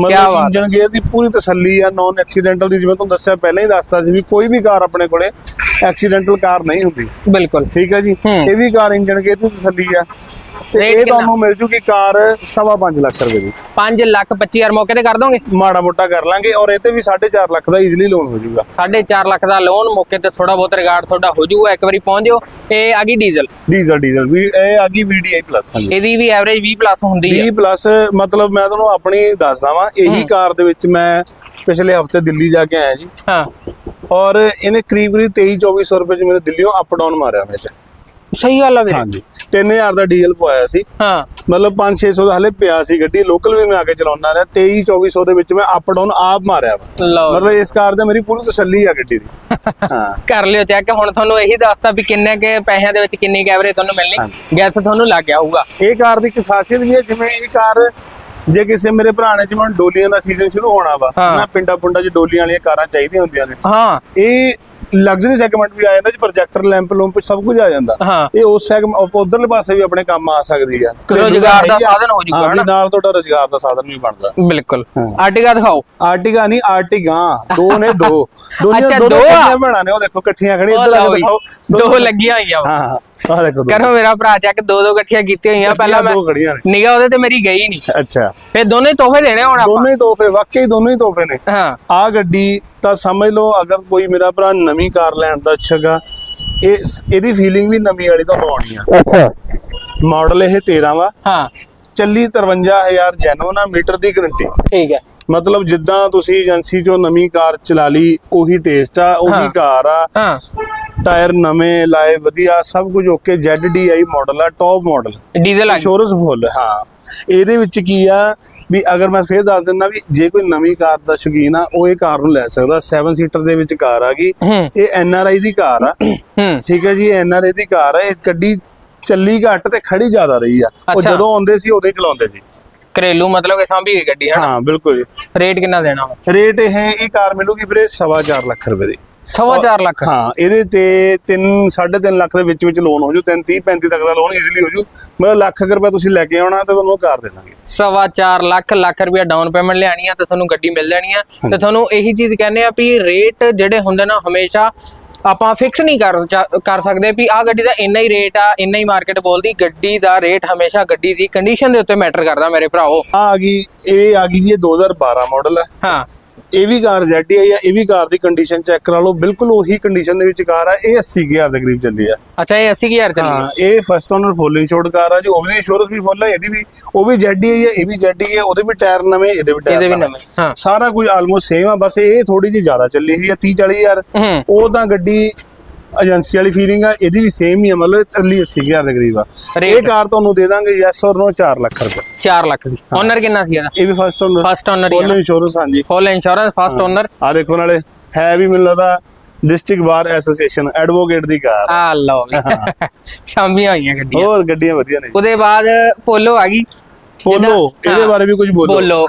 ਮਤਲਬ ਇੰਜਨ ਗੇਅਰ ਦੀ ਪੂਰੀ ਤਸੱਲੀ ਆ ਨਾਨ ਐਕਸੀਡੈਂਟਲ ਦੀ ਜਿਵੇਂ ਤੁਹਾਨੂੰ ਦੱਸਿਆ ਪਹਿਲਾਂ ਹੀ ਦੱਸਤਾ ਸੀ ਵੀ ਕੋਈ ਵੀ ਕਾਰ ਆਪਣੇ ਕੋਲੇ ਐਕਸੀਡੈਂਟਲ ਕਾਰ ਨਹੀਂ ਹੁੰਦੀ। ਬਿਲਕੁਲ। ਠੀਕ ਹੈ ਜੀ। ਇਹ ਵੀ ਕਾਰ ਇੰਜਨ ਗੇਅਰ ਦੀ ਤਸੱਲੀ ਆ। ਤੇ ਇਹ? ਤੁਹਾਨੂੰ ਮਿਲ ਜੂਗੀ ਕਾਰ ਸਵਾ ਪੰਜ ਲੱਖ ਰੁਪਏ ਦੀ। 5 ਲੱਖ 25000 ਮੌਕੇ ਤੇ ਕਰ ਦੋਗੇ? ਮਾੜਾ ਮੋਟਾ ਕਰ ਲਾਂਗੇ ਔਰ ਇਹ ਤੇ ਵੀ 4.5 ਲੱਖ ਦਾ ਈਜ਼ੀਲੀ ਲੋਨ ਹੋ ਜਾਊਗਾ 4.5 ਲੱਖ ਦਾ ਲੋਨ ਮੌਕੇ ਤੇ ਥੋੜਾ ਬਹੁਤ ਰਿਗਾਰਡ ਤੁਹਾਡਾ ਹੋ ਜਾਊਗਾ ਇੱਕ ਵਾਰੀ ਪਹੁੰਚ ਜਾਓ। ਇਹ ਆ ਗਈ ਡੀਜ਼ਲ ਡੀਜ਼ਲ ਡੀਜ਼ਲ ਵੀ ਇਹ ਆ ਗਈ VDI ਪਲੱਸ ਹਾਂਜੀ। ਇਹਦੀ ਵੀ ਐਵਰੇਜ 20 ਪਲੱਸ ਹੁੰਦੀ ਹੈ 20 ਪਲੱਸ ਮਤਲਬ ਮੈਂ ਤੁਹਾਨੂੰ ਆਪਣੀ ਦੱਸਦਾ ਵਾਂ ਇਹੀ ਕਾਰ ਦੇ ਵਿੱਚ ਮੈਂ ਪਿਛਲੇ ਹਫ਼ਤੇ ਦਿੱਲੀ ਜਾ ਕੇ ਆਇਆ ਜੀ। ਹਾਂ। ਔਰ ਇਹਨੇ ਕਰੀਬ ਕਰੀਬ 23 2400 ਰੁਪਏ ਚ ਮੇਰੇ ਦਿੱਲੀੋਂ ਅਪ ਡਾਊਨ ਮਾਰਿਆ ਵਿੱਚ ਸਹੀ ਗੱਲ ਆ ਵੀਰੇ। ਹਾਂਜੀ। 3000 ਦਾ ਡੀਜ਼ਲ ਪਵਾਇਆ ਸੀ। ਹਾਂ। ਮਤਲਬ 5-600 ਦਾ ਹਲੇ ਪਿਆ ਸੀ ਗੱਡੀ। ਲੋਕਲ ਵੀ ਮੈਂ ਆ ਕੇ ਚਲਾਉਣਾ ਰਿਹਾ। 23-2400 ਦੇ ਵਿੱਚ ਮੈਂ ਅਪ ਡਾਊਨ ਆਪ ਮਾਰਿਆ ਮਤਲਬ ਇਸ ਕਾਰ ਤੇ ਮੇਰੀ ਪੂਰੀ ਤਸੱਲੀ ਆ ਗੱਡੀ ਦੀ। [laughs] ਹਾਂ। ਕਰ ਲਿਓ ਚੈੱਕ ਹੁਣ ਤੁਹਾਨੂੰ ਇਹੀ ਦੱਸਤਾ ਵੀ ਕਿੰਨੇ ਕੇ ਪੈਸਿਆਂ ਦੇ ਵਿੱਚ ਕਿੰਨੀ ਐਵਰੇਜ ਤੁਹਾਨੂੰ ਮਿਲਣੀ। ਗੈਸ ਤੁਹਾਨੂੰ ਲੱਗ ਗਿਆ ਹੋਊਗਾ। ਇਹ ਕਾਰ ਦੀ ਖਾਸੀਅਤ ਵੀ ਹੈ ਜਿਵੇਂ ਇਹ ਕਾਰ ਜੇ ਕਿਸੇ ਮੇਰੇ ਭਰਾ ਨੇ ਜਿਵੇਂ ਡੋਲੀਆਂ ਦਾ ਸੀਜ਼ਨ ਸ਼ੁਰੂ ਹੋਣਾ ਵਾ। ਨਾ ਪਿੰਡਾਂ ਪੁੰਡਾਂ 'ਚ ਡੋਲੀਆਂ ਵਾਲੀਆਂ ਕਾਰਾਂ ਚਾਹੀਦੀਆਂ ਹੁੰਦੀਆਂ ਨੇ। ਹਾਂ। ਇਹ ਲਗਜ਼ਰੀ ਸੈਗਮੈਂਟ ਵੀ ਆ ਜਾਂਦਾ ਜੀ ਪ੍ਰੋਜੈਕਟਰ ਲੈਂਪ ਲੂੰਪ ਸਭ ਕੁਝ ਆ ਜਾਂਦਾ। ਹਾਂ। ਇਹ ਉਸ ਸੈਗਮੈਂਟ ਉਧਰਲੇ ਪਾਸੇ ਵੀ ਆਪਣੇ ਕੰਮ ਆ ਸਕਦੀ ਆ। ਰੁਜ਼ਗਾਰ ਦਾ। ਸਾਧਨ ਹੋ ਜਾਊਗਾ, ਹਾਂ, ਵੀ ਹਨਾ? ਨਾਲ ਤੁਹਾਡਾ ਰੋਜ਼ਗਾਰ ਦਾ ਸਾਧਨ ਵੀ ਬਣਦਾ। ਬਿਲਕੁਲ। ਆਰਟਿਕਾ ਦਿਖਾਓ। ਆਰਟਿਗਾ ਨਹੀਂ ਆਰਟਿਗਾ ਦੋ ਨੇ ਦੋ। ਦੁਨੀਆ [laughs] ਅੱਛਾ, ਦੋ ਦੋ ਆ। ਸੱਜੀਆਂ ਭੈਣਾਂ ਨੇ ਉਹ ਦੇਖੋ ਇਕੱਠੀਆਂ ਖੜੀਆਂ ਇੱਧਰ ਆ ਕੇ ਦਿਖਾਓ। ਦੋ ਲੱਗੀਆਂ ਹੋਈਆਂ। ਹਾਂ। ਆਹ ਦੇਖੋ ਦੋ। ਕਰੋ ਮੇਰਾ ਭਰਾ ਚੈੱਕ ਦੋ ਦੋ ਇਕੱਠੀਆਂ ਕੀਤੀਆਂ ਹੋਈਆਂ ਪਹਿਲਾਂ ਮੈਂ ਦੋ ਖੜੀਆਂ ਨੇ। ਨਿਗਾ ਉਹਦੇ ਤੇ ਮੇਰੀ ਗਈ ਨਹੀਂ। ਅੱਛਾ। ਫਿਰ ਦੋਨੇ ਹੀ ਤੋਹਫੇ ਦੇਣੇ ਹੁਣ ਆਪਾਂ? ਦੋਨੋਂ ਹੀ ਤੋਹਫੇ ਵਾਕਈ ਦੋਨੋਂ ਹੀ ਤੋਹਫੇ ਨੇ। ਹਾਂ। ਆ ਗੱਡੀ ਤਾਂ ਸਮਝ ਲਓ ਅਗਰ ਕੋਈ ਮੇਰਾ ਭਰਾ ਨਵੀਂ ਕਾਰ ਲੈਣ ਦਾ ਇੱਛਗਾ ਇਹ ਇਹਦੀ ਫੀਲਿੰਗ ਵੀ ਨਵੀਂ ਵਾਲੀ ਤੁਹਾਨੂੰ ਆਉਣੀ ਆ। ਅੱਛਾ। ਮਾਡਲ ਇਹ 13 ਵਾ ਹਾਂ। ਚੱਲੀ 53000 ਜੈਨੂਨ ਆ ਮੀਟਰ ਦੀ ਗਾਰੰਟੀ ਠੀਕ ਹੈ। ਮਤਲਬ ਜਿੱਦਾਂ ਤੁਸੀਂ ਏਜੰਸੀ ਚੋਂ ਨਵੀਂ ਕਾਰ ਚਲਾ ਲਈ ਉਹੀ ਟੇਸਟ ਆ ਉਹੀ ਹਾਂ। ਕਾਰ ਆ। ਹਾਂ। ਟਾਇਰ ਨਵੇਂ ਲਾਏ ਵਧੀਆ ਸਭ ਕੁਝ ਓਕੇ ZDI ਮਾਡਲ ਆ ਟੌਪ ਮਾਡਲ ਡੀਜ਼ਲ ਆ। ਇੰਸ਼ੋਰੈਂਸ ਫੁੱਲ ਹਾਂ। ਇਹਦੇ ਵਿੱਚ ਕੀ ਆ ਵੀ ਅਗਰ ਮੈਂ ਫੇਰ ਦੱਸ ਦਿੰਦਾ ਵੀ ਜੇ ਕੋਈ ਨਵੀਂ ਕਾਰ ਦਾ ਸ਼ੌਕੀਨ ਆ ਉਹ ਇਹ ਕਾਰ ਨੂੰ ਲੈ ਸਕਦਾ। 7 ਸੀਟਰ ਦੇ ਵਿੱਚ ਕਾਰ ਆ ਗਈ। ਇਹ ਐਨਆਰਆਈ ਦੀ ਕਾਰ ਆ। ਠੀਕ ਹੈ ਜੀ ਐਨਆਰਆਈ ਦੀ ਕਾਰ ਆ। ਇਹ ਗੱਡੀ ਚੱਲੀ ਘੱਟ ਤੇ ਖੜੀ ਜ਼ਿਆਦਾ ਰਹੀ ਆ। ਉਹ। ਜਦੋਂ ਆਉਂਦੇ ਸੀ ਉਦੋਂ ਹੀ ਚਲਾਉਂਦੇ ਸੀ। ਘਰੇਲੂ ਮਤਲਬ ਕਿ ਸਾਂਭੀ ਹੋਈ ਗੱਡੀ ਹੈ ਹਾਂ ਬਿਲਕੁਲ ਰੇਟ ਕਿੰਨਾ ਦੇਣਾ ਰੇਟ ਇਹ ਇਹ ਕਾਰ ਮਿਲੂਗੀ ਵੀਰੇ 4.5 ਲੱਖ ਰੁਪਏ ਦੀ। ਸਵਾ ਚਾਰ ਲੱਖ। ਹਾਂ ਇਹਦੇ ਤੇ 3 3.5 ਲੱਖ ਦੇ ਵਿੱਚ ਵਿੱਚ ਲੋਨ ਹੋ ਜੂ 3 30 35 ਤੱਕ ਦਾ ਲੋਨ ਈਜ਼ੀਲੀ ਹੋ ਜੂ। ਮਤਲਬ ਲੱਖ ਰੁਪਏ ਤੁਸੀਂ ਲੈ ਕੇ ਆਉਣਾ ਤੇ ਤੁਹਾਨੂੰ ਕਾਰ ਦੇ ਦਾਂਗੇ। ਸਵਾ ਚਾਰ ਲੱਖ ਲੱਖ ਰੁਪਇਆ ਡਾਊਨ ਪੇਮੈਂਟ ਲਿਆਣੀ ਆ ਤੇ ਤੁਹਾਨੂੰ ਗੱਡੀ ਮਿਲ ਜਾਣੀ ਆ। ਤੇ ਤੁਹਾਨੂੰ ਇਹੀ ਚੀਜ਼ ਕਹਿੰਦੇ ਆ ਵੀ ਰੇਟ ਜਿਹੜੇ ਹੁੰਦੇ ਨਾ ਹਮੇਸ਼ਾ ਆਪਾਂ ਫਿਕਸ ਨਹੀਂ ਕਰ ਕਰ ਸਕਦੇ ਵੀ ਆ ਗੱਡੀ ਦਾ ਇੰਨਾ ਹੀ ਰੇਟ ਆ ਇੰਨਾ ਹੀ ਮਾਰਕੀਟ ਬੋਲਦੀ ਗੱਡੀ ਦਾ ਰੇਟ ਹਮੇਸ਼ਾ ਗੱਡੀ ਦੀ ਕੰਡੀਸ਼ਨ ਦੇ ਉੱਤੇ ਮੈਟਰ ਕਰਦਾ ਮੇਰੇ ਭਰਾਓ ਆ ਆ ਗਈ ਇਹ ਆ ਗਈ ਜੀ ਇਹ 2012 ਮਾਡਲ ਹੈ ਹਾਂ। ਇਹ ਵੀ ਕਾਰ ZDI ਆ ਇਹ ਵੀ ਕਾਰ ਦੀ ਕੰਡੀਸ਼ਨ ਚੈੱਕ ਕਰਾ ਲਓ ਬਿਲਕੁਲ ਉਹੀ ਕੰਡੀਸ਼ਨ ਦੇ ਵਿੱਚ ਕਾਰ ਆ ਇਹ 80000 ਦੇ ਕਰੀਬ ਚੱਲੀ ਆ। ਅੱਛਾ ਇਹ 80000 ਚੱਲੀ ਹਾਂ ਇਹ first owner full insured car ਆ ਜੀ ਉਹਦੀ ਇੰਸ਼ੋਰੈਂਸ ਵੀ ਫੁੱਲ ਹੈ ਇਹਦੀ ਵੀ ਉਹ ਵੀ ZDI ਹੈ ਇਹ ਵੀ ZDI ਹੈ ਉਹਦੇ ਵੀ ਟਾਇਰ ਨਵੇਂ ਇਹਦੇ ਵੀ ਟਾਇਰ ਨਵੇਂ। ਸਾਰਾ ਕੁਝ ਆਲਮੋਸਟ ਸੇਮ ਆ ਬਸ ਇਹ ਥੋੜੀ ਜਿਹੀ ਜ਼ਿਆਦਾ ਚੱਲੀ ਹੋਈ ਆ 30 40000 ਹੂੰ। ਉਹ ਤਾਂ ਗੱਡੀ ਏਜੰਸੀ ਵਾਲੀ ਫੀਲਿੰਗ ਆ ਇਹਦੀ ਵੀ ਸੇਮ ਹੀ ਆ ਮਤਲਬ ਅਰਲੀ 80000 ਦੇ ਕਰੀਬ ਆ? ਇਹ ਕਾਰ ਤੁਹਾਨੂੰ ਦੇ ਦਾਂਗੇ ਯੈਸ ਔਰ ਨੋ 4 ਲੱਖ ਰੁਪਏ। 4 ਲੱਖ ਦੀ। ਓਨਰ ਕਿੰਨਾ ਸੀ ਇਹਦਾ ਇਹ ਵੀ ਫਸਟ ਓਨਰ ਫਸਟ ਓਨਰ ਹੀ ਫੁੱਲ ਇੰਸ਼ੋਰੈਂਸ ਹਾਂਜੀ। ਫੁੱਲ ਇੰਸ਼ੋਰੈਂਸ ਫਸਟ ਓਨਰ ਆ ਦੇਖੋ ਨਾਲੇ ਹੈ ਵੀ ਮੈਨੂੰ ਲੱਗਦਾ ਡਿਸਟ੍ਰਿਕਟ ਬਾਰ ਐਸੋਸੀਏਸ਼ਨ ਐਡਵੋਕੇਟ ਦੀ ਕਾਰ ਆ। ਲਓ ਸ਼ਾਮੀਆਂ ਹੋਈਆਂ ਗੱਡੀਆਂ। ਹੋਰ ਗੱਡੀਆਂ ਵਧੀਆ ਨੇ ਉਹਦੇ ਬਾਅਦ ਪੋਲੋ ਆ ਗਈ। ਬੋਲੋ ਇਹਦੇ ਬਾਰੇ ਵੀ ਕੁਝ ਬੋਲੋ। ਬੋਲੋ।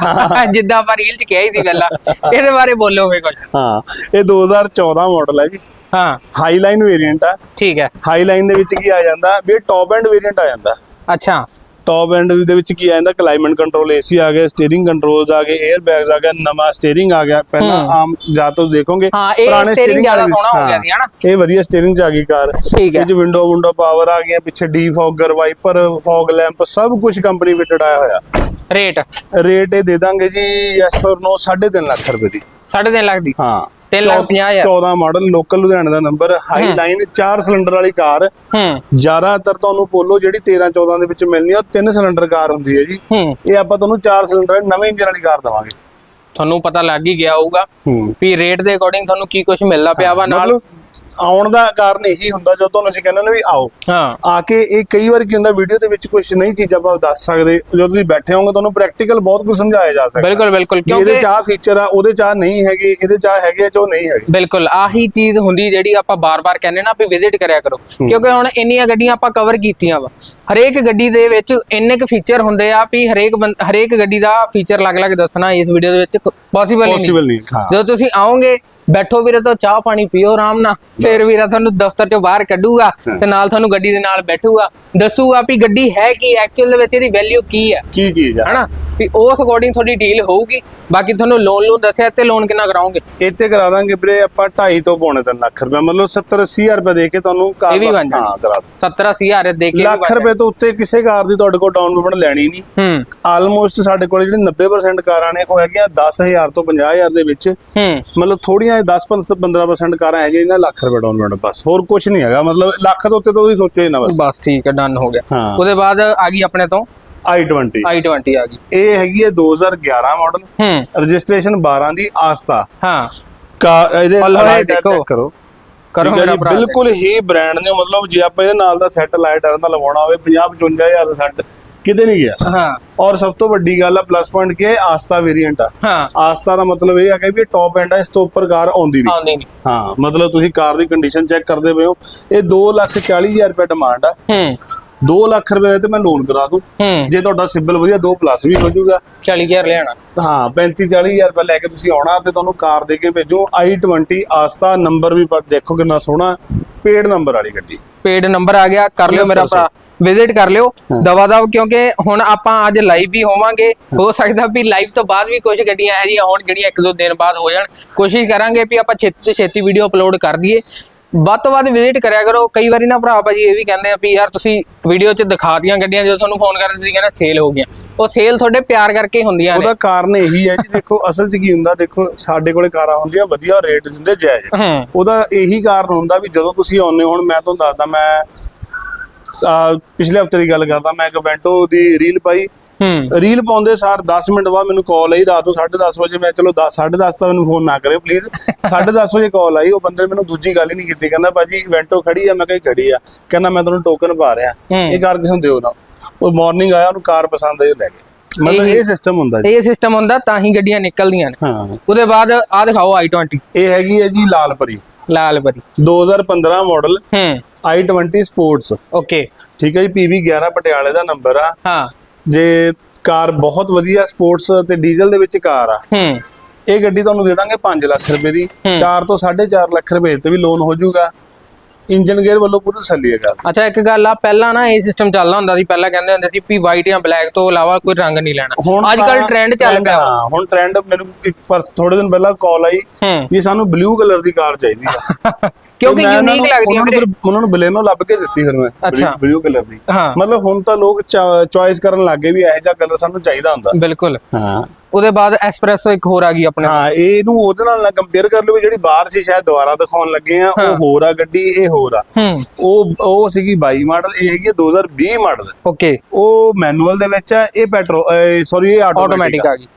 ਜਿੱਦਾਂ ਆਪਾਂ ਰੀਲ ਚ ਕਿਹਾ ਹੀ ਸੀ ਪਹਿਲਾਂ। ਇਹਦੇ ਬਾਰੇ ਬੋਲੋ ਫੇ ਕੁਝ। ਹਾਂ। ਇਹ 2014 ਮਾਡਲ ਹੈ ਜੀ। ਹਾਂ। ਹਾਈ ਲਾਈਨ ਵੇਰੀਐਂਟ ਆ। ਠੀਕ ਹੈ। ਹਾਈ ਲਾਈਨ ਦੇ ਵਿੱਚ ਕੀ ਆ ਜਾਂਦਾ? ਵੀ ਟੌਪ ਐਂਡ ਵੇਰੀਐਂਟ ਆ ਜਾਂਦਾ। ਅੱਛਾ। ਟੌਪ ਐਂਡ ਦੇ ਵਿੱਚ ਕੀ ਆ ਜਾਂਦਾ? ਕਲਾਈਮੇਟ ਕੰਟਰੋਲ ਏਸੀ ਆ ਗਿਆ ਸਟੀਅਰਿੰਗ ਕੰਟਰੋਲਸ ਆ ਗਏ 에ਅਰ ਬੈਗਸ ਆ ਗਿਆ ਨਵਾਂ ਸਟੀਅਰਿੰਗ ਆ ਗਿਆ। ਪਹਿਲਾਂ। ਆਮ ਜਾਂ ਤੋਂ ਦੇਖੋਗੇ steering steering ਜ਼ਿਆਦਾ ਸੋਹਣਾ ਹੋ ਗਿਆ ਸੀ, ਹਨਾ? ਇਹ ਵਧੀਆ ਸਟੀਅਰਿੰਗ ਚ ਆ ਗਈ ਕਾਰ। ਇਹ ਚ ਵਿੰਡੋ ਵਿੰਡੋ ਪਾਵਰ ਆ ਗਈਆਂ ਪਿੱਛੇ ਡੀਫੌਗਰ ਵਾਈਪਰ ਫੌਗ ਲੈਂਪ ਸਭ ਕੁਝ ਕੰਪਨੀ ਫਿਟਡ ਆਇਆ ਹੋਇਆ। ਰੇਟ ਰੇਟ ਇਹ ਦੇ ਦਾਂਗੇ ਜੀ ਯੈਸ ਔਰ ਨੋ 3.5 ਲੱਖ ਰੁਪਏ ਦੀ। 3.5 ਲੱਖ ਦੀ? ਹਾਂ। ਤਿੰਨ ਲੱਖ ਪੰਜਾਹ ਹਜ਼ਾਰ। 14 ਮਾਡਲ ਲੋਕਲ ਲੁਧਿਆਣਾ ਦਾ ਨੰਬਰ ਹਾਈ। ਲਾਈਨ 4 ਸਿਲੰਡਰ ਵਾਲੀ ਕਾਰ। ਹੂੰ। ਜ਼ਿਆਦਾਤਰ ਤੁਹਾਨੂੰ ਪੋਲੋ ਜਿਹੜੀ 13 14 ਦੇ ਵਿੱਚ ਮਿਲਣੀ ਉਹ 3 ਸਿਲੰਡਰ ਕਾਰ ਹੁੰਦੀ ਹੈ ਜੀ। ਇਹ ਆਪਾਂ ਤੁਹਾਨੂੰ 4 ਸਿਲੰਡਰ ਨਵੇਂ ਇੰਜਨ ਵਾਲੀ ਕਾਰ ਦਵਾਂਗੇ। ਤੁਹਾਨੂੰ ਪਤਾ ਲੱਗ ਹੀ ਗਿਆ ਹੋਊਗਾ ਵੀ ਰੇਟ ਦੇ ਅਕੋਰਡਿੰਗ ਤੁਹਾਨੂੰ ਕੀ ਕੁਝ ਮਿਲਦਾ ਪਿਆ ਵਾ ਨਾਲ ਆਉਣ ਦਾ ਕਾਰਨ ਇਹੀ ਹੁੰਦਾ ਜਦੋਂ ਤੁਹਾਨੂੰ ਅਸੀਂ ਕਹਿੰਦੇ ਨੇ ਵੀ ਆਓ। ਹਾਂ। ਆ ਕੇ ਇਹ ਕਈ ਵਾਰ ਕੀ ਹੁੰਦਾ ਵੀਡੀਓ ਦੇ ਵਿੱਚ ਕੁਝ ਨਹੀਂ ਚੀਜ਼ਾਂ ਆਪਾਂ ਦੱਸ ਸਕਦੇ। ਜਦੋਂ ਤੁਸੀਂ ਬੈਠੇ ਹੋਵੋਗੇ ਤੁਹਾਨੂੰ ਪ੍ਰੈਕਟੀਕਲ ਬਹੁਤ ਕੁਝ ਸਮਝਾਇਆ ਜਾ ਸਕਦਾ। ਬਿਲਕੁਲ ਬਿਲਕੁਲ ਵੀ ਇਹਦੇ ਕਿਉਂਕਿ ਚਾਹ ਫੀਚਰ ਆ ਉਹਦੇ ਚਾਹ ਨਹੀਂ ਹੈਗੇ ਇਹਦੇ ਚਾਹ ਹੈਗੇ ਜੋ ਨਹੀਂ ਹੈਗੇ। ਬਿਲਕੁਲ ਆਹੀ ਚੀਜ਼ ਹੁੰਦੀ ਜਿਹੜੀ ਆਪਾਂ ਬਾਰ-ਬਾਰ ਕਹਿੰਦੇ ਨਾ ਵੀ ਵਿਜ਼ਿਟ ਕਰਿਆ ਕਰੋ। ਕਿਉਂਕਿ ਹੁਣ ਇੰਨੀਆਂ ਗੱਡੀਆਂ ਆਪਾਂ ਕਵਰ ਕੀਤੀਆਂ ਵਾ। ਹਰੇਕ ਗੱਡੀ ਦੇ ਵਿੱਚ ਇੰਨੇ ਕੁ ਫੀਚਰ ਹੁੰਦੇ ਆ ਵੀ ਹਰੇਕ ਹਰੇਕ ਗੱਡੀ ਦਾ ਫੀਚਰ ਅਲੱਗ-ਅਲੱਗ ਦੱਸਣਾ ਇਸ ਵੀਡੀਓ ਦੇ ਵਿੱਚ ਪੋਸੀਬਲ ਨਹੀਂ। ਪੋਸੀਬਲ ਨਹੀਂ ਹਾਂ। ਜਦੋਂ ਤੁਸੀਂ ਆਓਗੇ ਬੈਠੋ ਵੀਰੇ ਤੋਂ ਚਾਹ ਪਾਣੀ ਪੀਓ ਆਰਾਮ ਨਾਲ। ਫਿਰ ਵੀਰਾ ਤੁਹਾਨੂੰ ਦਫ਼ਤਰ ਚੋਂ ਬਾਹਰ ਕੱਢੂਗਾ ਤੇ ਨਾਲ ਤੁਹਾਨੂੰ ਗੱਡੀ ਦੇ ਨਾਲ ਬੈਠੂਗਾ। ਦੱਸੂਗਾ ਵੀ ਗੱਡੀ ਹੈ ਕੀ ਐਕਚੁਅਲ ਦੇ ਵਿੱਚ ਇਹਦੀ ਵੈਲਿਊ ਕੀ ਹੈ। ਕੀ ਚੀਜ਼ ਆ? ਹਨਾ? ਵੀ ਉਸ ਅਕੋਰਡਿੰਗ ਤੁਹਾਡੀ ਡੀਲ ਹੋਊਗੀ। ਬਾਕੀ ਤੁਹਾਨੂੰ ਲੋਨ ਲੋਨ ਦੱਸਿਆ ਤੇ ਲੋਨ ਕਿੰਨਾ ਕਰਾਓਗੇ? ਇੱਥੇ ਕਰਾ ਦਾਂਗੇ ਵੀਰੇ ਆਪਾਂ 2.5 ਤੋਂ ਪੌਣੇ 3 ਲੱਖ ਰੁਪਏ ਮਤਲਬ 70 80 ਹਜ਼ਾਰ ਰੁਪਏ ਦੇ ਕੇ ਤੁਹਾਨੂੰ ਕਾਰ ਇਹ ਵੀ ਬਣ ਹਾਂ ਕਰਾ ਦਾਂ 70 80 ਹਜ਼ਾਰ ਦੇ ਕੇ ਲੱਖ ਰੁਪਏ ਤੋਂ ਉੱਤੇ ਕਿਸੇ ਕਾਰ ਦੀ ਤੁਹਾਡੇ ਕੋਲ ਡਾਊਨ ਪੇਮੈਂਟ ਲੈਣੀ ਨਹੀਂ। ਹੂੰ। ਆਲਮੋਸਟ ਸਾਡੇ ਕੋਲ ਜਿਹੜੀ 90% ਕਾਰਾਂ ਨੇ ਉਹ ਹੈਗੀਆਂ 10000 ਤੋਂ 50000 ਦੇ ਵਿੱਚ। ਹੂੰ। ਮਤਲਬ ਥੋੜੀਆਂ 10 15% ਕਾਰਾਂ ਹੈਗੀਆਂ ਇਹਨਾਂ ਲੱਖ ਰੁਪਏ ਡਾਊਨ ਪੇਮੈਂਟ ਬਸ। ਹੋਰ ਕੁਝ ਨਹੀਂ ਹੈਗਾ। ਮਤਲਬ ਲੱਖ ਤੋਂ ਉੱਤੇ ਤਾਂ ਤੁਸੀਂ ਸੋਚੋ ਹੀ ਨਾ ਬਸ। ਬਸ ਠੀਕ ਹੈ ਡਨ ਹੋ ਗਿਆ। ਹਾਂ। ਉਹਦੇ ਬਾਅਦ ਆ ਗਈ ਆਪਣੇ ਤੋਂ। I20 i20 ਆ ਗਈ। ਇਹ ਹੈਗੀ ਹੈ 2011 ਮਾਡਲ ਹੂੰ। ਰਜਿਸਟ੍ਰੇਸ਼ਨ 12 ਦੀ ਆਸਤਾ। ਹਾਂ। ਇਹਦੇ highlight ਦੇਖੋ। ਕਰੋ। ਕਰੋ ਬਿਲਕੁਲ ਹੀ ਬ੍ਰਾਂਡ ਨੇ ਮਤਲਬ ਜੇ ਆਪਾਂ ਇਹਦੇ ਨਾਲ ਦਾ ਸੈੱਟ ਲਾਈਟ ਦਾ ਲਵਾਉਣਾ ਹੋਵੇ 50 55000 ਦਾ ਸੈੱਟ ਕਿਤੇ ਨਹੀਂ ਗਿਆ। ਹਾਂ। ਔਰ ਸਭ ਤੋਂ ਵੱਡੀ ਗੱਲ ਆ ਪਲੱਸ ਪੁਆਇੰਟ ਕੀ ਹੈ? ਆਸਤਾ ਵੇਰੀਐਂਟ ਆ। ਹਾਂ। ਆਸਤਾ ਦਾ ਮਤਲਬ ਇਹ ਹੈ ਕਿ ਵੀ ਟੌਪ ਐਂਡ ਆ ਇਸ ਤੋਂ ਉੱਪਰ ਕਾਰ ਆਉਂਦੀ ਨਹੀਂ। ਆਉਂਦੀ ਨਹੀਂ। ਹਾਂ ਮਤਲਬ ਤੁਸੀਂ ਕਾਰ ਦੀ ਕੰਡੀਸ਼ਨ ਚੈੱਕ ਕਰਦੇ ਪਏ ਹੋ। ਇਹ 240000 ਰੁਪਏ ਡਿਮਾਂਡ ਆ। ਹੂੰ। 2 ਲੱਖ ਰੁਪਏ ਤੇ ਮੈਂ ਲੋਨ ਕਰਾ ਦੂੰ। ਹੂੰ। ਜੇ ਤੁਹਾਡਾ ਸਿਬਲ ਵਧੀਆ 2 ਪਲੱਸ ਵੀ ਹੋ ਜਾਊਗਾ। 40000 ਲੈਣਾ ਹਾਂ 35 40000 ਰੁਪਏ ਲੈ ਕੇ ਤੁਸੀਂ ਆਉਣਾ ਤੇ ਤੁਹਾਨੂੰ ਕਾਰ ਦੇ ਕੇ ਭੇਜੂ। I20 ਆਸਤਾ ਨੰਬਰ ਵੀ ਦੇਖੋ ਕਿੰਨਾ ਸੋਹਣਾ ਪੇਡ ਨੰਬਰ ਵਾਲੀ ਗੱਡੀ। ਪੇਡ ਨੰਬਰ ਆ ਗਿਆ ਕਰ ਲਿਓ ਮੇਰਾ ਭਰਾ। ਵਿਜ਼ਿਟ ਕਰ ਲਿਓ। ਦਵਾ ਦਵ ਕਿਉਂਕਿ ਹੁਣ ਆਪਾਂ ਅੱਜ ਲਾਈਵ ਵੀ ਹੋਵਾਂਗੇ। ਹੋ। ਸਕਦਾ ਵੀ ਲਾਈਵ ਤੋਂ ਬਾਅਦ ਵੀ ਕੁਝ ਗੱਡੀਆਂ ਇਹੋ ਜਿਹੀਆਂ ਹੋਣ ਜਿਹੜੀਆਂ ਇੱਕ ਦੋ ਦਿਨ ਬਾਅਦ ਹੋ ਜਾਣ। ਕੋਸ਼ਿਸ਼ ਕਰਾਂਗੇ ਵੀ ਆਪਾਂ ਛੇਤੀ ਤੋਂ ਛੇਤੀ ਵੀਡੀਓ ਅਪਲੋਡ ਕਰ ਦਈਏ। ਵੱਧ ਤੋਂ ਵੱਧ ਵਿਜ਼ਿਟ ਕਰਿਆ ਕਰੋ। ਕਈ ਵਾਰੀ ਨਾ ਭਰਾ ਭਾਜੀ ਇਹ ਵੀ ਕਹਿੰਦੇ ਆ ਵੀ ਯਾਰ ਤੁਸੀਂ ਵੀਡੀਓ 'ਚ ਦਿਖਾਤੀਆਂ ਗੱਡੀਆਂ ਜਦੋਂ ਤੁਹਾਨੂੰ ਫੋਨ ਕਰਦੇ ਤੁਸੀਂ ਕਹਿੰਦੇ ਸੇਲ ਹੋ ਗਈਆਂ। ਉਹ ਸੇਲ ਤੁਹਾਡੇ ਪਿਆਰ ਕਰਕੇ ਹੁੰਦੀਆਂ ਨੇ। ਉਹਦਾ ਕਾਰਨ ਇਹੀ ਹੈ ਜੀ ਦੇਖੋ ਅਸਲ 'ਚ ਕੀ ਹੁੰਦਾ ਦੇਖੋ ਸਾਡੇ ਕੋਲੇ ਕਾਰਾਂ ਹੁੰਦੀਆਂ ਵਧੀਆ ਰੇਟ ਦਿੰਦੇ ਜਾਇਜ਼। ਉਹਦਾ ਇਹੀ ਕਾਰਨ ਹੁੰਦਾ ਵੀ ਜਦੋਂ ਤੁਸੀਂ ਆਉਂਦੇ ਹੁਣ ਮੈਂ ਤੁਹਾਨੂੰ ਦੱਸਦਾ ਮੈਂ ਪਿਛਲੇ ਹਫ਼ਤੇ ਦੀ ਗੱਲ ਕਰਦਾ ਮੈਂ ਇੱਕ ਵੈਂਟੋ ਦੀ ਰੀਲ ਪਾਈ। ਰੀਲ ਪਾਉਂਦੇ ਸਾਰ 10 ਮਿੰਟ ਬਾਅਦ ਮੈਨੂੰ ਕਾਲ ਆਈ ਰਾਤ ਨੂੰ 10:30 ਵਜੇ ਮੈਂ ਚਲੋ 10 10:30 ਤਾਂ ਮੈਨੂੰ ਫੋਨ ਨਾ ਕਰਿਓ ਪਲੀਜ਼ 10:30 ਵਜੇ ਕਾਲ ਆਈ ਉਹ ਬੰਦੇ ਮੈਨੂੰ ਦੂਜੀ ਗੱਲ ਹੀ ਨਹੀਂ ਕੀਤੀ ਕਹਿੰਦਾ ਭਾਜੀ ਵੈਂਟੋ ਖੜੀ ਆ ਮੈਂ ਕਿਹਾ ਖੜੀ ਆ। ਕਹਿੰਦਾ ਮੈਂ ਤੁਹਾਨੂੰ ਟੋਕਨ ਪਾ ਰਿਹਾ। ਇਹ ਕਾਰ ਕਿਸ ਨੂੰ ਦਿਓ ਨਾ? ਉਹ ਮਾਰਨਿੰਗ ਆਇਆ ਉਹਨੂੰ ਕਾਰ ਪਸੰਦ ਆਈ ਉਹ ਲੈ ਗਏ ਮਤਲਬ ਇਹ- ਸਿਸਟਮ ਹੁੰਦਾ ਜੀ। ਇਹ ਸਿਸਟਮ ਹੁੰਦਾ ਤਾਂ ਹੀ ਗੱਡੀਆਂ ਨਿਕਲਦੀਆਂ ਨੇ। ਹਾਂ। ਉਹਦੇ ਬਾਅਦ ਆ ਦਿਖਾਓ i20 ਇਹ ਹੈਗੀ ਹੈ ਜੀ ਲਾਲ ਪਰੀ। ਲਾਲ ਬਰੀ 2015 ਮਾਡਲ ਹੂੰ। I20 ਸਪੋਰਟਸ ਓਕੇ ਠੀਕ ਹੈ ਜੀ PV 11 ਪਟਿਆਲੇ ਦਾ ਨੰਬਰ ਆ। ਹਾਂ। ਜੇ ਕਾਰ ਬਹੁਤ ਵਧੀਆ ਸਪੋਰਟਸ ਤੇ ਡੀਜ਼ਲ ਦੇ ਵਿੱਚ ਕਾਰ ਆ ਹੂੰ। ਇਹ ਗੱਡੀ ਤੁਹਾਨੂੰ ਦੇ ਦਾਂਗੇ 5 ਲੱਖ ਰੁਪਏ ਦੀ। ਹੂੰ। 4 ਤੋਂ 4.5 ਲੱਖ ਰੁਪਏ ਤੇ ਵੀ ਲੋਨ ਹੋ ਜਾਊਗਾ। ਇੰਜਨ ਗੇਅਰ ਵੱਲੋਂ ਪੂਰੀ ਤਸੱਲੀ ਹੈ ਗੱਲ। ਅੱਛਾ ਇੱਕ ਗੱਲ ਆ ਪਹਿਲਾਂ ਨਾ ਇਹ ਸਿਸਟਮ ਚੱਲਦਾ ਹੁੰਦਾ ਸੀ ਪਹਿਲਾਂ ਕਹਿੰਦੇ ਹੁੰਦੇ ਸੀ ਵੀ ਵਾਈਟ ਜਾਂ ਬਲੈਕ ਤੋਂ ਇਲਾਵਾ ਕੋਈ ਰੰਗ ਨਹੀਂ ਲੈਣਾ। ਅੱਜ ਕੱਲ ਟ੍ਰੈਂਡ ਚੱਲ ਪਿਆ। ਹਾਂ ਹੁਣ ਟ੍ਰੈਂਡ ਮੈਨੂੰ ਇੱਕ ਪਰ ਥੋੜੇ ਦਿਨ ਪਹਿਲਾਂ ਕਾਲ ਆਈ ਵੀ ਸਾਨੂੰ ਬਲੂ ਕਲਰ ਦੀ ਕਾਰ ਚਾਹੀਦੀ ਆ। [laughs] ਕਿਉਂਕਿ ਯੂਨੀਕ ਨੂੰ- ਲੱਗਦੀ ਹੈ ਨੂੰ ਫਿਰ ਉਹਨਾਂ ਨੂੰ ਬਲੇਨੋ ਲੱਭ ਕੇ ਦਿੱਤੀ ਫਿਰ ਮੈਂ। ਬਲੂ ਕਲਰ ਦੀ। ਮਤਲਬ ਹੁਣ ਤਾਂ ਲੋਕ ਚੁਆਇਸ ਕਰਨ ਲੱਗੇ ਵੀ ਇਹੋ ਜਿਹਾ ਕਲਰ ਸਾਨੂੰ ਚਾਹੀਦਾ ਹੁੰਦਾ। ਬਿਲਕੁਲ। ਹਾਂ। ਉਹਦੇ ਬਾਅਦ ਐਸਪ੍ਰੈਸੋ ਇੱਕ ਹੋਰ ਆ ਗਈ ਆਪਣੇ। ਹਾਂ ਇਹਨੂੰ ਉਹਦੇ ਨਾਲ ਨਾ ਕੰਪੇਅਰ ਕਰ ਲਓ ਜਿਹੜੀ ਬਾਹਰ ਸੀ ਸ਼ਾਇਦ ਦੁਬਾਰਾ ਦਿਖਾਉਣ ਲੱਗੇ ਆ ਉਹ ਹੋਰ ਆ ਗੱਡੀ ਇਹ ਹੋਰ ਆ। ਉਹ ਉਹ ਸੀਗੀ 22 ਮਾਡਲ ਇਹ ਹੈਗੀ ਆ 2020 ਮਾਡਲ। ਓਕੇ ਉਹ ਮੈਨੂਅਲ ਦੇ ਵਿੱਚ ਹੈ ਇਹ ਪੈਟਰੋਲ ਸੌਰੀ ਇਹ ਆਟੋਮੈਟਿਕ ਆ ਗਈ।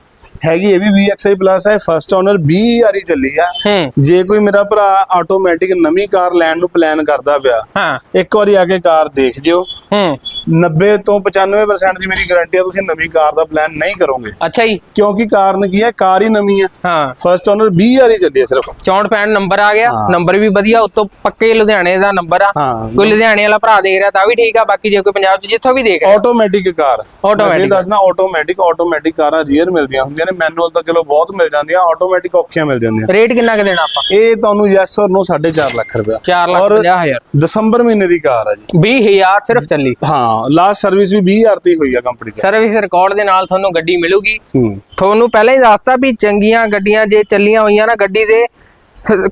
ਹੈਗੀ ਇਹ ਵੀ VXI ਪਲੱਸ ਹੈ ਫਸਟ ਓਨਰ 20 ਵਾਰੀ ਚੱਲੀ ਆ। ਜੇ ਕੋਈ ਮੇਰਾ ਭਰਾ ਆਟੋਮੈਟਿਕ ਨਵੀਂ ਕਾਰ ਲੈਣ ਨੂੰ ਪਲਾਨ ਕਰਦਾ ਪਿਆ ਹਾਂ। ਇੱਕ ਵਾਰੀ ਆ ਕੇ ਕਾਰ ਦੇਖ ਜਿਓ। ਹੂੰ। 90 ਤੋਂ 95% ਦੀ ਮੇਰੀ ਗਾਰੰਟੀ ਆ ਤੁਸੀਂ ਨਵੀਂ ਕਾਰ ਦਾ ਪਲਾਨ ਨਹੀਂ ਕਰੋਗੇ। ਅੱਛਾ ਜੀ। ਕਿਉਂਕਿ ਕਾਰਨ ਕੀ ਹੈ? ਕਾਰ ਹੀ ਨਵੀਂ ਹੈ। ਹਾਂ। ਫਸਟ ਓਨਰ 20 ਵਾਰੀ ਚੱਲੀ ਹੈ ਸਿਰਫ। 64 65 ਨੰਬਰ ਆ ਗਿਆ। ਹਾਂ। ਨੰਬਰ ਵੀ ਵਧੀਆ ਉੱਤੋਂ ਪੱਕੇ ਲੁਧਿਆਣੇ ਦਾ ਨੰਬਰ ਆ। ਹਾਂ। ਕੋਈ ਲੁਧਿਆਣੇ ਵਾਲਾ ਭਰਾ ਦੇਖ ਰਿਹਾ ਤਾਂ ਵੀ ਠੀਕ ਆ ਬਾਕੀ ਜੇ ਕੋਈ ਪੰਜਾਬ ਚ ਜਿੱਥੋਂ ਵੀ ਦੇਖ ਰਿਹਾ। ਆਟੋਮੈਟਿਕ ਕਾਰ। Automatic ਇਹ ਦੱਸਣਾ ਆਟੋਮੈਟਿਕ ਆਟੋਮੈਟਿਕ ਕਾਰਾਂ ਰੀਅਰ ਮਿਲਦੀਆਂ ਹੁੰਦੀਆਂ ਨੇ। ਮੈਨੂਅਲ ਤਾਂ ਚਲੋ ਬਹੁਤ ਮਿਲ ਜਾਂਦੀਆਂ ਆਟੋਮੈਟਿਕ ਔਖੀਆਂ ਮਿਲ ਜਾਂਦੀਆਂ। ਰੇਟ ਕਿੰਨਾ ਕੁ ਦੇਣਾ ਆਪਾਂ? ਇਹ ਤੁਹਾਨੂੰ ਯੈਸ ਔਰ ਨੋ 4.5 ਲੱਖ ਰੁਪਇਆ। 4 ਲੱਖ ਔਰ 50 ਹਜ਼ਾਰ। ਦਸੰਬਰ ਮਹੀਨੇ ਦੀ ਕਾਰ ਹੈ ਜੀ। 20000 ਸਿਰਫ ਚੱਲੀ। ਹਾਂ ਲਾਸਟ ਸਰਵਿਸ ਵੀ 20000 ਦੀ ਹੋਈ ਆ ਕੰਪਨੀ ਦੀ ਸਰਵਿਸ ਰਿਕਾਰਡ ਦੇ ਨਾਲ ਤੁਹਾਨੂੰ ਗੱਡੀ ਮਿਲੂਗੀ। ਹੂੰ। ਤੁਹਾਨੂੰ ਪਹਿਲਾਂ ਹੀ ਦੱਸਤਾ ਵੀ ਚੰਗੀਆਂ ਗੱਡੀਆਂ ਜੇ ਚੱਲੀਆਂ ਹੋਈਆਂ ਨਾ ਗੱਡੀ ਦੇ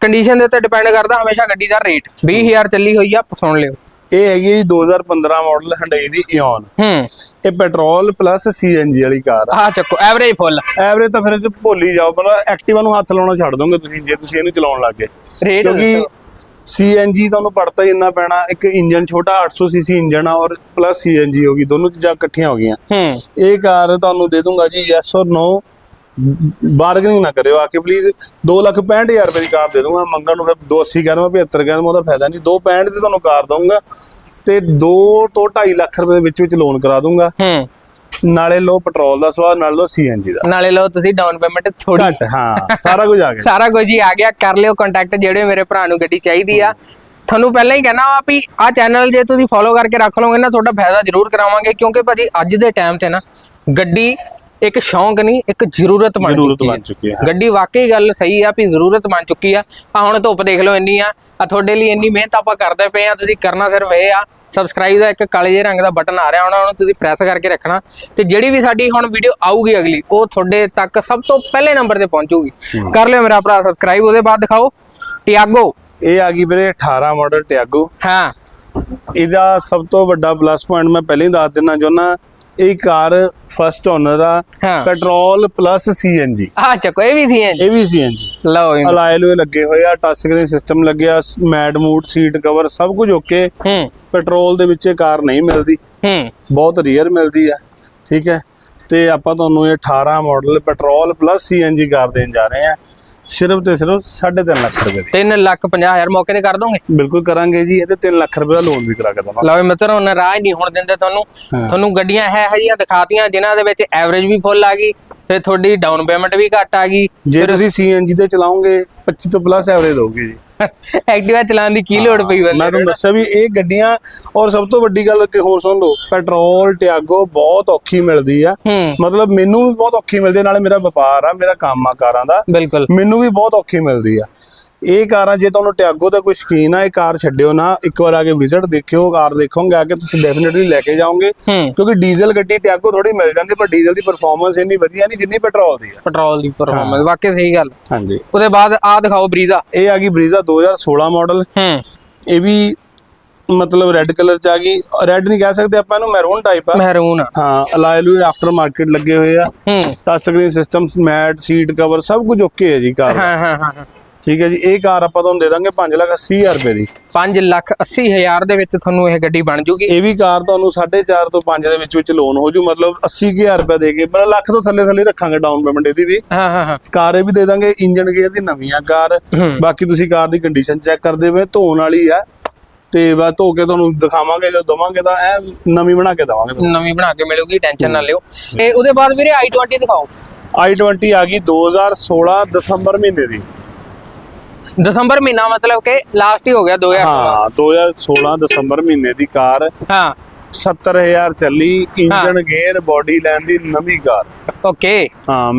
ਕੰਡੀਸ਼ਨ ਦੇ ਉੱਤੇ ਡਿਪੈਂਡ ਕਰਦਾ ਹਮੇਸ਼ਾ ਗੱਡੀ ਦਾ ਰੇਟ 20000 ਚੱਲੀ ਹੋਈ ਆ ਸੁਣ ਲਿਓ। ਇਹ ਹੈਗੀ ਹੈ ਜੀ 2015 ਮਾਡਲ ਹੰਡਈ ਦੀ ਇਓਨ ਹੂੰ। ਇਹ ਪੈਟਰੋਲ ਪਲੱਸ ਸੀਐਨਜੀ ਵਾਲੀ ਕਾਰ ਆ। ਆਹ ਚੱਕੋ ਐਵਰੇਜ ਫੁੱਲ ਐਵਰੇਜ ਤਾਂ ਫਿਰ ਭੁੱਲ ਹੀ ਜਾਓ ਮਤਲਬ ਐਕਟਿਵਾ ਨੂੰ ਹੱਥ ਲਾਉਣਾ ਛੱਡ ਦੋਗੇ ਤੁਸੀਂ ਜੇ ਤੁਸੀਂ ਇਹਨੂੰ ਚਲਾਉਣ ਲੱਗ ਗਏ। ਕਿਉਂਕਿ ਸੀਐਨਜੀ ਤੁਹਾਨੂੰ ਪੜਤਾ ਹੀ ਇੰਨਾ ਪੈਣਾ ਇੱਕ ਇੰਜਨ ਛੋਟਾ 800 ਸੀਸੀ ਇੰਜਨ ਆ ਔਰ ਪਲੱਸ ਸੀਐਨਜੀ ਹੋਗੀ ਦੋਨੋਂ ਚੀਜ਼ਾਂ ਇਕੱਠੀਆਂ ਹੋ ਗਈਆਂ। ਹੂੰ। ਇਹ ਕਾਰ ਤੁਹਾਨੂੰ ਦੇ ਦੂੰਗਾ ਜੀ ਯੈਸ ਔਰ ਨੋ ਬਾਰਗਨਿੰਗ ਨਾ ਕਰਿਓ ਆ ਕੇ ਪਲੀਜ਼ 265000 ਰੁਪਏ ਦੀ ਕਾਰ ਦੇ ਦੂੰਗਾ ਮੰਗਣ ਨੂੰ ਫਿਰ 280 ਕਹਿੰਦਾ 75 ਕਹਿੰਦਾ ਉਹਦਾ ਫਾਇਦਾ ਨਹੀਂ 265 ਦੀ ਤੁਹਾਨੂੰ ਕਾਰ ਦਊਂਗਾ ਤੇ 2 ਤੋਂ 2.5 ਲੱਖ ਰੁਪਏ ਦੇ ਵਿੱਚ ਵਿੱਚ ਲੋਨ ਕਰਾ ਦੂੰਗਾ ਹੂੰ। ਨਾਲੇ ਲੋ ਪੈਟਰੋਲ ਦਾ ਸਵਾਦ ਨਾਲੇ ਲੋ ਸੀਐਨਜੀ ਦਾ। ਨਾਲੇ ਲਓ ਤੁਸੀਂ ਡਾਊਨ ਪੇਮੈਂਟ ਥੋੜੀ ਘੱਟ ਹਾਂ ਸਾਰਾ ਕੁਝ ਆ ਗਿਆ। [laughs] ਸਾਰਾ ਕੁਝ ਹੀ ਆ ਗਿਆ। ਕਰ ਲਿਓ ਕੰਟੈਕਟ ਜਿਹੜੇ ਮੇਰੇ ਭਰਾ ਨੂੰ ਗੱਡੀ ਚਾਹੀਦੀ ਆ। ਤੁਹਾਨੂੰ ਪਹਿਲਾਂ ਹੀ ਕਹਿਣਾ ਵਾ ਵੀ ਆ ਚੈਨਲ ਜੇ ਤੁਸੀਂ ਫੋਲੋ ਕਰਕੇ ਰੱਖ ਲਓਗੇ ਨਾ ਤੁਹਾਡਾ ਫਾਇਦਾ ਜ਼ਰੂਰ ਕਰਾਵਾਂਗੇ ਕਿਉਂਕਿ ਭਾਜੀ ਅੱਜ ਦੇ ਟਾਈਮ ਤੇ ਨਾ ਗੱਡੀ ਇੱਕ ਸ਼ੌਂਕ ਨਹੀਂ ਇੱਕ ਜ਼ਰੂਰਤ ਬਣ ਚੁੱਕੀ ਹੈ। ਗੱਡੀ ਵਾਕਈ ਗੱਲ ਸਹੀ ਆ ਵੀ ਜ਼ਰੂਰਤ ਬਣ ਚੁੱਕੀ ਆ। ਆ ਹੁਣ ਧੁੱਪ ਦੇਖ ਲਓ ਇੰਨੀ ਆ। ਆ ਤੁਹਾਡੇ ਲਈ ਇੰਨੀ ਮਿਹਨਤ ਆਪਾਂ ਕਰਦੇ ਪਏ ਆ ਤੁਸੀਂ ਕਰਨਾ ਸਿਰਫ ਇਹ ਆ ਸਬਸਕ੍ਰਾਈਬ ਦਾ ਇੱਕ ਕਾਲੇ ਜਿਹੇ ਰੰਗ ਦਾ ਬਟਨ ਆ ਰਿਹਾ ਹੋਣਾ ਉਹਨੂੰ ਤੁਸੀਂ ਪ੍ਰੈਸ ਕਰਕੇ ਰੱਖਣਾ। ਤੇ ਜਿਹੜੀ ਵੀ ਸਾਡੀ ਹੁਣ ਵੀਡੀਓ ਆਊਗੀ ਅਗਲੀ ਉਹ ਤੁਹਾਡੇ ਤੱਕ ਸਭ ਤੋਂ ਪਹਿਲੇ ਨੰਬਰ ਤੇ ਪਹੁੰਚੂਗੀ। ਕਰ ਲਿਓ ਮੇਰਾ ਭਰਾ ਸਬਸਕ੍ਰਾਈਬ ਉਹਦੇ ਬਾਅਦ ਦਿਖਾਓ। ਟਿਆਗੋ ਇਹ ਆ ਗਈ ਵੀਰੇ 18 ਮਾਡਲ ਟਿਆਗੋ ਹਾਂ। ਇਹਦਾ ਸਭ ਤੋਂ ਵੱਡਾ ਪਲੱਸ ਪੁਆਇੰਟ ਮੈਂ ਪਹਿਲਾਂ ਹੀ ਦੱਸ ਦਿੰਨਾ ਚਾਹੁੰਦਾ ਇਹ ਕਾਰ ਫਸਟ ਓਨਰ ਆ ਹਾਂ। ਪੈਟਰੋਲ ਪਲੱਸ ਸੀਐਨਜੀ ਆ ਚੱਕੋ ਇਹ ਵੀ ਸੀ ਇਹ ਇਹ ਵੀ ਸੀਐਨਜੀ ਲਓ ਜੀ। ਅਲਾਇਲ ਹੋਏ ਲੱਗੇ ਹੋਏ ਆ ਟੱਚ ਸਕਰੀਨ ਸਿਸਟਮ ਲੱਗਿਆ ਮੈਟ ਮੂਡ ਸੀਟ ਕਵਰ ਸਭ ਕੁਝ ਓਕੇ ਹੂੰ। ਪੈਟਰੋਲ ਦੇ ਵਿੱਚ ਇਹ ਕਾਰ ਨਹੀਂ ਮਿਲਦੀ। ਹੂੰ। ਬਹੁਤ ਰੇਅਰ ਮਿਲਦੀ ਆ ਠੀਕ ਹੈ। ਤੇ ਆਪਾਂ ਤੁਹਾਨੂੰ ਇਹ 18 model petrol plus CNG car ਦੇਣ ਜਾ ਰਹੇ ਆ। ਸਿਰਫ ਤੇ ਸਿਰਫ 3.5 ਲੱਖ ਰੁਪਏ ਦੀ। 3 ਲੱਖ 50 ਹਜ਼ਾਰ ਮੌਕੇ ਤੇ ਕਰ ਦੋਗੇ? ਬਿਲਕੁਲ ਕਰਾਂਗੇ ਜੀ ਇਹਦੇ 3 ਲੱਖ ਰੁਪਏ ਦਾ ਲੋਨ ਵੀ ਕਰਾ ਕੇ ਦਵਾਂਗੇ। ਲਓ ਮਿੱਤਰੋ ਨਾਰਾਜ਼ ਨਹੀਂ ਹੋਣ ਦਿੰਦੇ ਤੁਹਾਨੂੰ। ਤੁਹਾਨੂੰ ਗੱਡੀਆਂ ਹੈ ਹਜੀਆਂ ਦਿਖਾਤੀਆਂ ਜਿਨ੍ਹਾਂ ਦੇ ਵਿੱਚ ਐਵਰੇਜ ਵੀ ਫੁੱਲ ਆ ਗਈ ਫਿਰ ਤੁਹਾਡੀ ਡਾਊਨ ਪੇਮੈਂਟ ਵੀ ਘੱਟ ਆ ਗਈ। ਜੇ ਤੁਸੀਂ ਸੀਐਨਜੀ ਤੇ ਚਲਾਓਗੇ 25 ਤੋਂ ਪਲੱਸ ਐਵਰੇਜ ਦੋਗੇ ਜੀ। ਐਕਟਿਵਾ ਚਲਾਉਣ ਦੀ ਕੀ ਲੋੜ ਪਈ ਮੈਂ ਬੰਦੇ ਤੁਹਾਨੂੰ ਦੱਸਿਆ ਵੀ ਇਹ ਗੱਡੀਆਂ ਔਰ ਸਭ ਤੋਂ ਵੱਡੀ ਗੱਲ ਕਿ ਹੋਰ ਸੁਣ ਲਓ ਪੈਟਰੋਲ ਟਿਆਗੋ ਬਹੁਤ ਔਖੀ ਮਿਲਦੀ ਆ। ਮਤਲਬ ਮੈਨੂੰ ਵੀ ਬਹੁਤ ਔਖੀ ਮਿਲਦੀ ਨਾਲੇ ਮੇਰਾ ਵਪਾਰ ਆ ਮੇਰਾ ਕੰਮ ਆ ਕਾਰਾਂ ਦਾ। ਬਿਲਕੁਲ। ਮੈਨੂੰ ਵੀ ਬਹੁਤ ਔਖੀ ਮਿਲਦੀ ਆ। ਇਹ ਕਾਰਾਂ ਜੇ ਤੁਹਾਨੂੰ ਟਿਆਗੋ ਦਾ ਕੋਈ ਸ਼ਕੀਨ ਆ ਇਹ ਕਾਰ ਛੱਡਿਓ ਨਾ। ਇੱਕ ਵਾਰ ਆ ਕੇ ਵਿਜ਼ਿਟ ਦੇਖਿਓ ਕਾਰ ਦੇਖੋਗੇ ਆ ਕੇ ਤੁਸੀਂ ਡੈਫੀਨਿਟਲੀ ਲੈ ਕੇ ਜਾਓਗੇ। ਕਿਉਂਕਿ ਡੀਜ਼ਲ ਗੱਡੀ ਟਿਆਗੋ ਥੋੜੀ ਮਿਲ ਜਾਂਦੀ ਪਰ ਡੀਜ਼ਲ ਦੀ ਪਰਫਾਰਮੈਂਸ ਇੰਨੀ ਵਧੀਆ ਨਹੀਂ ਜਿੰਨੀ ਪੈਟਰੋਲ ਦੀ ਆ। ਪੈਟਰੋਲ ਦੀ ਪਰਫਾਰਮੈਂਸ ਵਾਕਈ ਸਹੀ ਗੱਲ। ਹਾਂਜੀ। ਉਹਦੇ ਬਾਅਦ ਆ ਦਿਖਾਓ ਬਰੀਜ਼ਾ ਇਹ ਆ ਗਈ ਬਰੀਜ਼ਾ 2016 ਮਾਡਲ ਹੂੰ। ਇਹ ਵੀ ਮਤਲਬ ਰੈੱਡ ਕਲਰ ਚ ਆ ਗਈ। ਰੈੱਡ ਨਹੀਂ ਕਹਿ ਸਕਦੇ ਆਪਾਂ ਇਹਨੂੰ ਮੈਰੂਨ ਟਾਈਪ ਆ। ਮਹਿਰੂਨ ਹਾਂ ਅਲਾਇਲੂ ਆਫਟਰ ਮਾਰਕੀਟ ਲੱਗੇ ਹੋਏ ਆ। ਹੂੰ। Touch screen system mat seat cover ਸਭ ਕੁਝ ਓਕੇ ਹੈ ਜੀ ਕਾਰ ਹਾਂ ਹਾਂ ਹਾਂ। ਠੀਕ ਹੈ ਜੀ ਇਹ ਕਾਰ ਆਪਾਂ ਤੁਹਾਨੂੰ ਦੇ ਦਾਂਗੇ 5 ਲੱਖ 80 ਹਜ਼ਾਰ ਰੁਪਏ ਦੀ। 5 ਲੱਖ 80 ਹਜ਼ਾਰ ਦੇ ਵਿੱਚ ਤੁਹਾਨੂੰ ਇਹ ਗੱਡੀ ਬਣ ਜੂਗੀ। ਇਹ ਵੀ ਕਾਰ ਤੁਹਾਨੂੰ 4.5 ਤੋਂ 5 ਦੇ ਵਿੱਚ ਵਿੱਚ ਲੋਨ ਹੋ ਜੂ ਮਤਲਬ 80 ਕੁ ਹਜ਼ਾਰ ਰੁਪਏ ਦੇ ਕੇ ਮਤਲਬ ਲੱਖ ਤੋਂ ਥੱਲੇ ਥੱਲੇ ਰੱਖਾਂਗੇ ਡਾਊਨ ਪੇਮੈਂਟ ਇਹਦੀ ਵੀ। ਹਾਂ ਹਾਂ ਹਾਂ। ਕਾਰ ਇਹ ਵੀ ਦੇ ਦਾਂਗੇ ਇੰਜਨ ਗੇਅਰ ਦੀ ਨਵੀਂ ਆ ਕਾਰ। ਬਾਕੀ ਤੁਸੀਂ ਕਾਰ ਦੀ ਕੰਡੀਸ਼ਨ ਚੈੱਕ ਕਰਦੇ ਹੋਏ ਧੋਣ ਵਾਲੀ ਆ। ਤੇ ਬਸ ਧੋ ਕੇ ਤੁਹਾਨੂੰ ਦਿਖਾਵਾਂਗੇ ਜਦੋਂ ਦਵਾਂਗੇ ਤਾਂ ਐ ਨਵੀਂ ਬਣਾ ਕੇ ਦਵਾਂਗੇ ਨਵੀਂ ਬਣਾ ਕੇ ਮਿਲੂਗੀ ਟੈਨਸ਼ਨ ਨਾ ਲਿਓ। ਤੇ ਉਹਦੇ ਬਾਅਦ ਵੀਰੇ i20 ਦਿਖਾਓ। I20 ਆ ਗਈ 2016 ਦਸੰਬਰ ਮਹੀਨੇ ਦੀ। ਦਸੰਬਰ ਮਹੀਨਾ ਮਤਲਬ ਕਿ ਲਾਸਟ ਹੀ ਹੋ ਗਿਆ 2000 ਹਾਂ 2016 ਦਸੰਬਰ ਮਹੀਨੇ ਦੀ ਕਾਰ ਹਾਂ। 70000 ਚੱਲੀ ਇੰਜਨ ਗੇਅਰ ਬੋਡੀ ਲਾਈਨ ਦੀ ਨਵੀਂ ਕਾਰ। ਓਕੇ। ਹਾਂ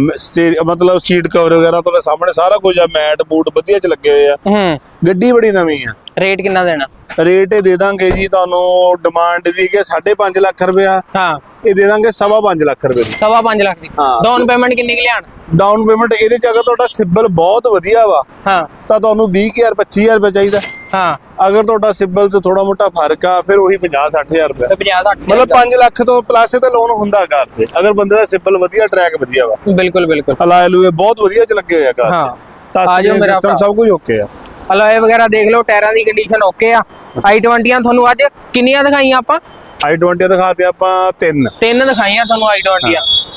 ਮਤਲਬ ਸੀਟ ਕਵਰ ਵਗੈਰਾ ਤੁਹਾਡੇ ਸਾਹਮਣੇ ਸਾਰਾ ਕੁਝ ਆ ਮੈਟ ਬੂਟ ਵਧੀਆ ਚ ਲੱਗੇ ਹੋਏ ਆ। ਹੂੰ। ਗੱਡੀ ਬੜੀ ਨਵੀਂ ਆ। ਰੇਟ ਕਿੰਨਾ ਦੇਣਾ? ਰੇਟ ਇਹ ਦੇ ਦਾਂਗੇ ਜੀ ਤੁਹਾਨੂੰ ਡਿਮਾਂਡ ਦੀ ਕਿ 5.5 ਲੱਖ ਰੁਪਇਆ। ਹਾਂ। ਇਹ ਦੇ ਦਾਂਗੇ 5.5 ਲੱਖ ਰੁਪਏ ਦੀ। ਸਵਾ ਪੰਜ ਲੱਖ ਦੀ। ਹਾਂ। ਡਾਊਨ ਪੇਮੈਂਟ ਕਿੰਨੀ ਕੁ ਲਿਆਣ ਡਾਊਨ ਪੇਮੈਂਟ ਇਹਦੇ ਚ ਅਗਰ ਤੁਹਾਡਾ ਸਿਬਲ ਬਹੁਤ ਵਧੀਆ ਵਾ ਹਾਂ। ਤਾਂ ਤੁਹਾਨੂੰ 20000 25000 ਰੁਪਏ ਚਾਹੀਦਾ। ਹਾਂ। ਅਗਰ ਤੁਹਾਡਾ ਸਿਬਲ ਤੇ ਥੋੜਾ ਮੋਟਾ ਫ਼ਰਕ ਆ ਫਿਰ ਉਹੀ 50 60000 ਰੁਪਏ ਤੇ 50 60 ਮਤਲਬ 5 ਲੱਖ ਤੋਂ ਪਲੱਸ ਤੇ ਲੋਨ ਹੁੰਦਾ ਕਾਰ ਤੇ। ਅਗਰ ਬੰਦੇ ਦਾ ਸਿਬਲ ਵਧੀਆ ਟਰੈਕ ਵਧੀਆ ਵਾ। ਬਿਲਕੁਲ ਬਿਲਕੁਲ। ਅਲਾਇ ਲੂਏ ਬਹੁਤ ਵਧੀਆ ਚ ਲੱਗੇ ਹੋਏ ਆ ਕਾਰ ਹਾਂ। ਤਾਂ। ਆ ਜਾਓ ਮੇਰਾ ਸਭ ਕੁਝ ਓਕੇ ਆ। ਅਲੋਏ ਵਗੈਰਾ ਦੇਖ ਲਓ ਟਾਇਰਾਂ ਦੀ ਕੰਡੀਸ਼ਨ ਓਕੇ ਆ। i20 ਤੁਹਾਨੂੰ ਅੱਜ ਕਿੰਨੀਆਂ ਦਿਖਾਈਆਂ ਆਪਾਂ? I20 ਦਿਖਾਤੇ ਆਪਾਂ ਤਿੰਨ। ਤਿੰਨ ਦਿਖਾਈਆਂ ਤੁਹਾਨੂੰ i20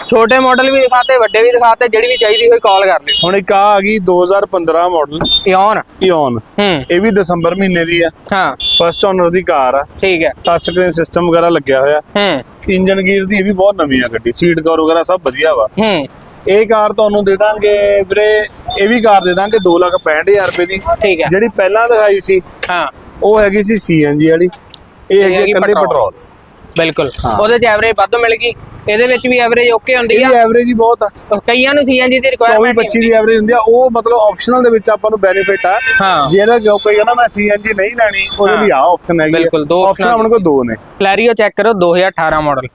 ਛੋਟੇ ਮਾਡਲ ਵੀ ਦਿਖਾਤੇ ਵੱਡੇ ਵੀ ਦਿਖਾਤੇ ਜਿਹੜੀ ਵੀ ਚਾਹੀਦੀ ਹੋਈ ਕਾਲ ਕਰ ਲਿਓ। ਹੁਣ ਇੱਕ ਆ ਆ ਗਈ 2015 ਮਾਡਲ ਇਓਨ ਇਓਨ ਹੂੰ। ਇਹ ਵੀ ਦਸੰਬਰ ਮਹੀਨੇ ਦੀ ਆ। ਹਾਂ। ਫਸਟ ਓਨਰ ਦੀ ਕਾਰ ਆ। ਠੀਕ ਹੈ। ਟੱਚ ਸਕਰੀਨ ਸਿਸਟਮ ਵਗੈਰਾ ਲੱਗਿਆ ਹੋਇਆ। ਹੂੰ। ਇੰਜਨ ਗੀਅਰ ਦੀ ਇਹ ਵੀ ਬਹੁਤ ਨਵੀਂ ਆ ਗੱਡੀ। ਸੀਟ ਕਵਰ ਵਗੈਰਾ ਸਭ ਵਧੀਆ ਵਾ। ਹੂੰ। ਇਹ ਕਾਰ ਤੁਹਾਨੂੰ ਦੇ ਦਾਂਗੇ ਵੀਰੇ ਇਹ ਵੀ ਕਾਰ ਦੇ ਦਾਂਗੇ 265000 ਰੁਪਏ ਦੀ। ਠੀਕ ਹੈ। ਜਿਹੜੀ ਪਹਿਲਾਂ ਦਿਖਾਈ ਸੀ ਹਾਂ। ਉਹ ਹੈਗੀ ਸੀ ਸੀਐਨਜੀ ਵਾਲੀ। ਇਹ ਹੈਗੀ ਇਕੱਲੇ ਪੈਟਰੋਲ। ਬਿਲਕੁਲ। ਉਹਦੇ ਚ ਐਵਰੇਜ ਵੱਧ ਮਿਲ ਗਈ। ਇਹਦੇ ਵਿੱਚ ਵੀ ਐਵਰੇਜ ਓਕੇ ਹੁੰਦੀ ਆ। ਇਹਦੀ ਐਵਰੇਜ ਹੀ ਬਹੁਤ ਆ। ਕਈਆਂ ਨੂੰ ਸੀਐਨਜੀ ਦੀ 24 ਰਿਕੁਆਇਰਮੈਂਟ 25 ਦੀ ਐਵਰੇਜ ਹੁੰਦੀ ਆ। ਉਹ ਮਤਲਬ ਆਪਸ਼ਨਲ ਦੇ ਵਿੱਚ ਆਪਾਂ ਨੂੰ ਬੈਨੀਫਿਟ ਆ। ਹਾਂ। ਜਿਹੜਾ ਜੋ ਕੋਈ ਕਹਿੰਦਾ ਮੈਂ ਸੀਐਨਜੀ ਨਹੀਂ ਲੈਣੀ ਉਹਦੇ। ਲਈ ਆ ਆਪਸ਼ਨ ਹੈਗੀ ਬਿਲਕੁਲ, ਦੋ ਆਪਸ਼ਨ ਆਪਣੇ ਕੋਲ ਦੋ ਨੇ। ਕਲੈਰੀਓ ਚੈੱਕ ਕਰੋ 2018 ਮਾਡਲ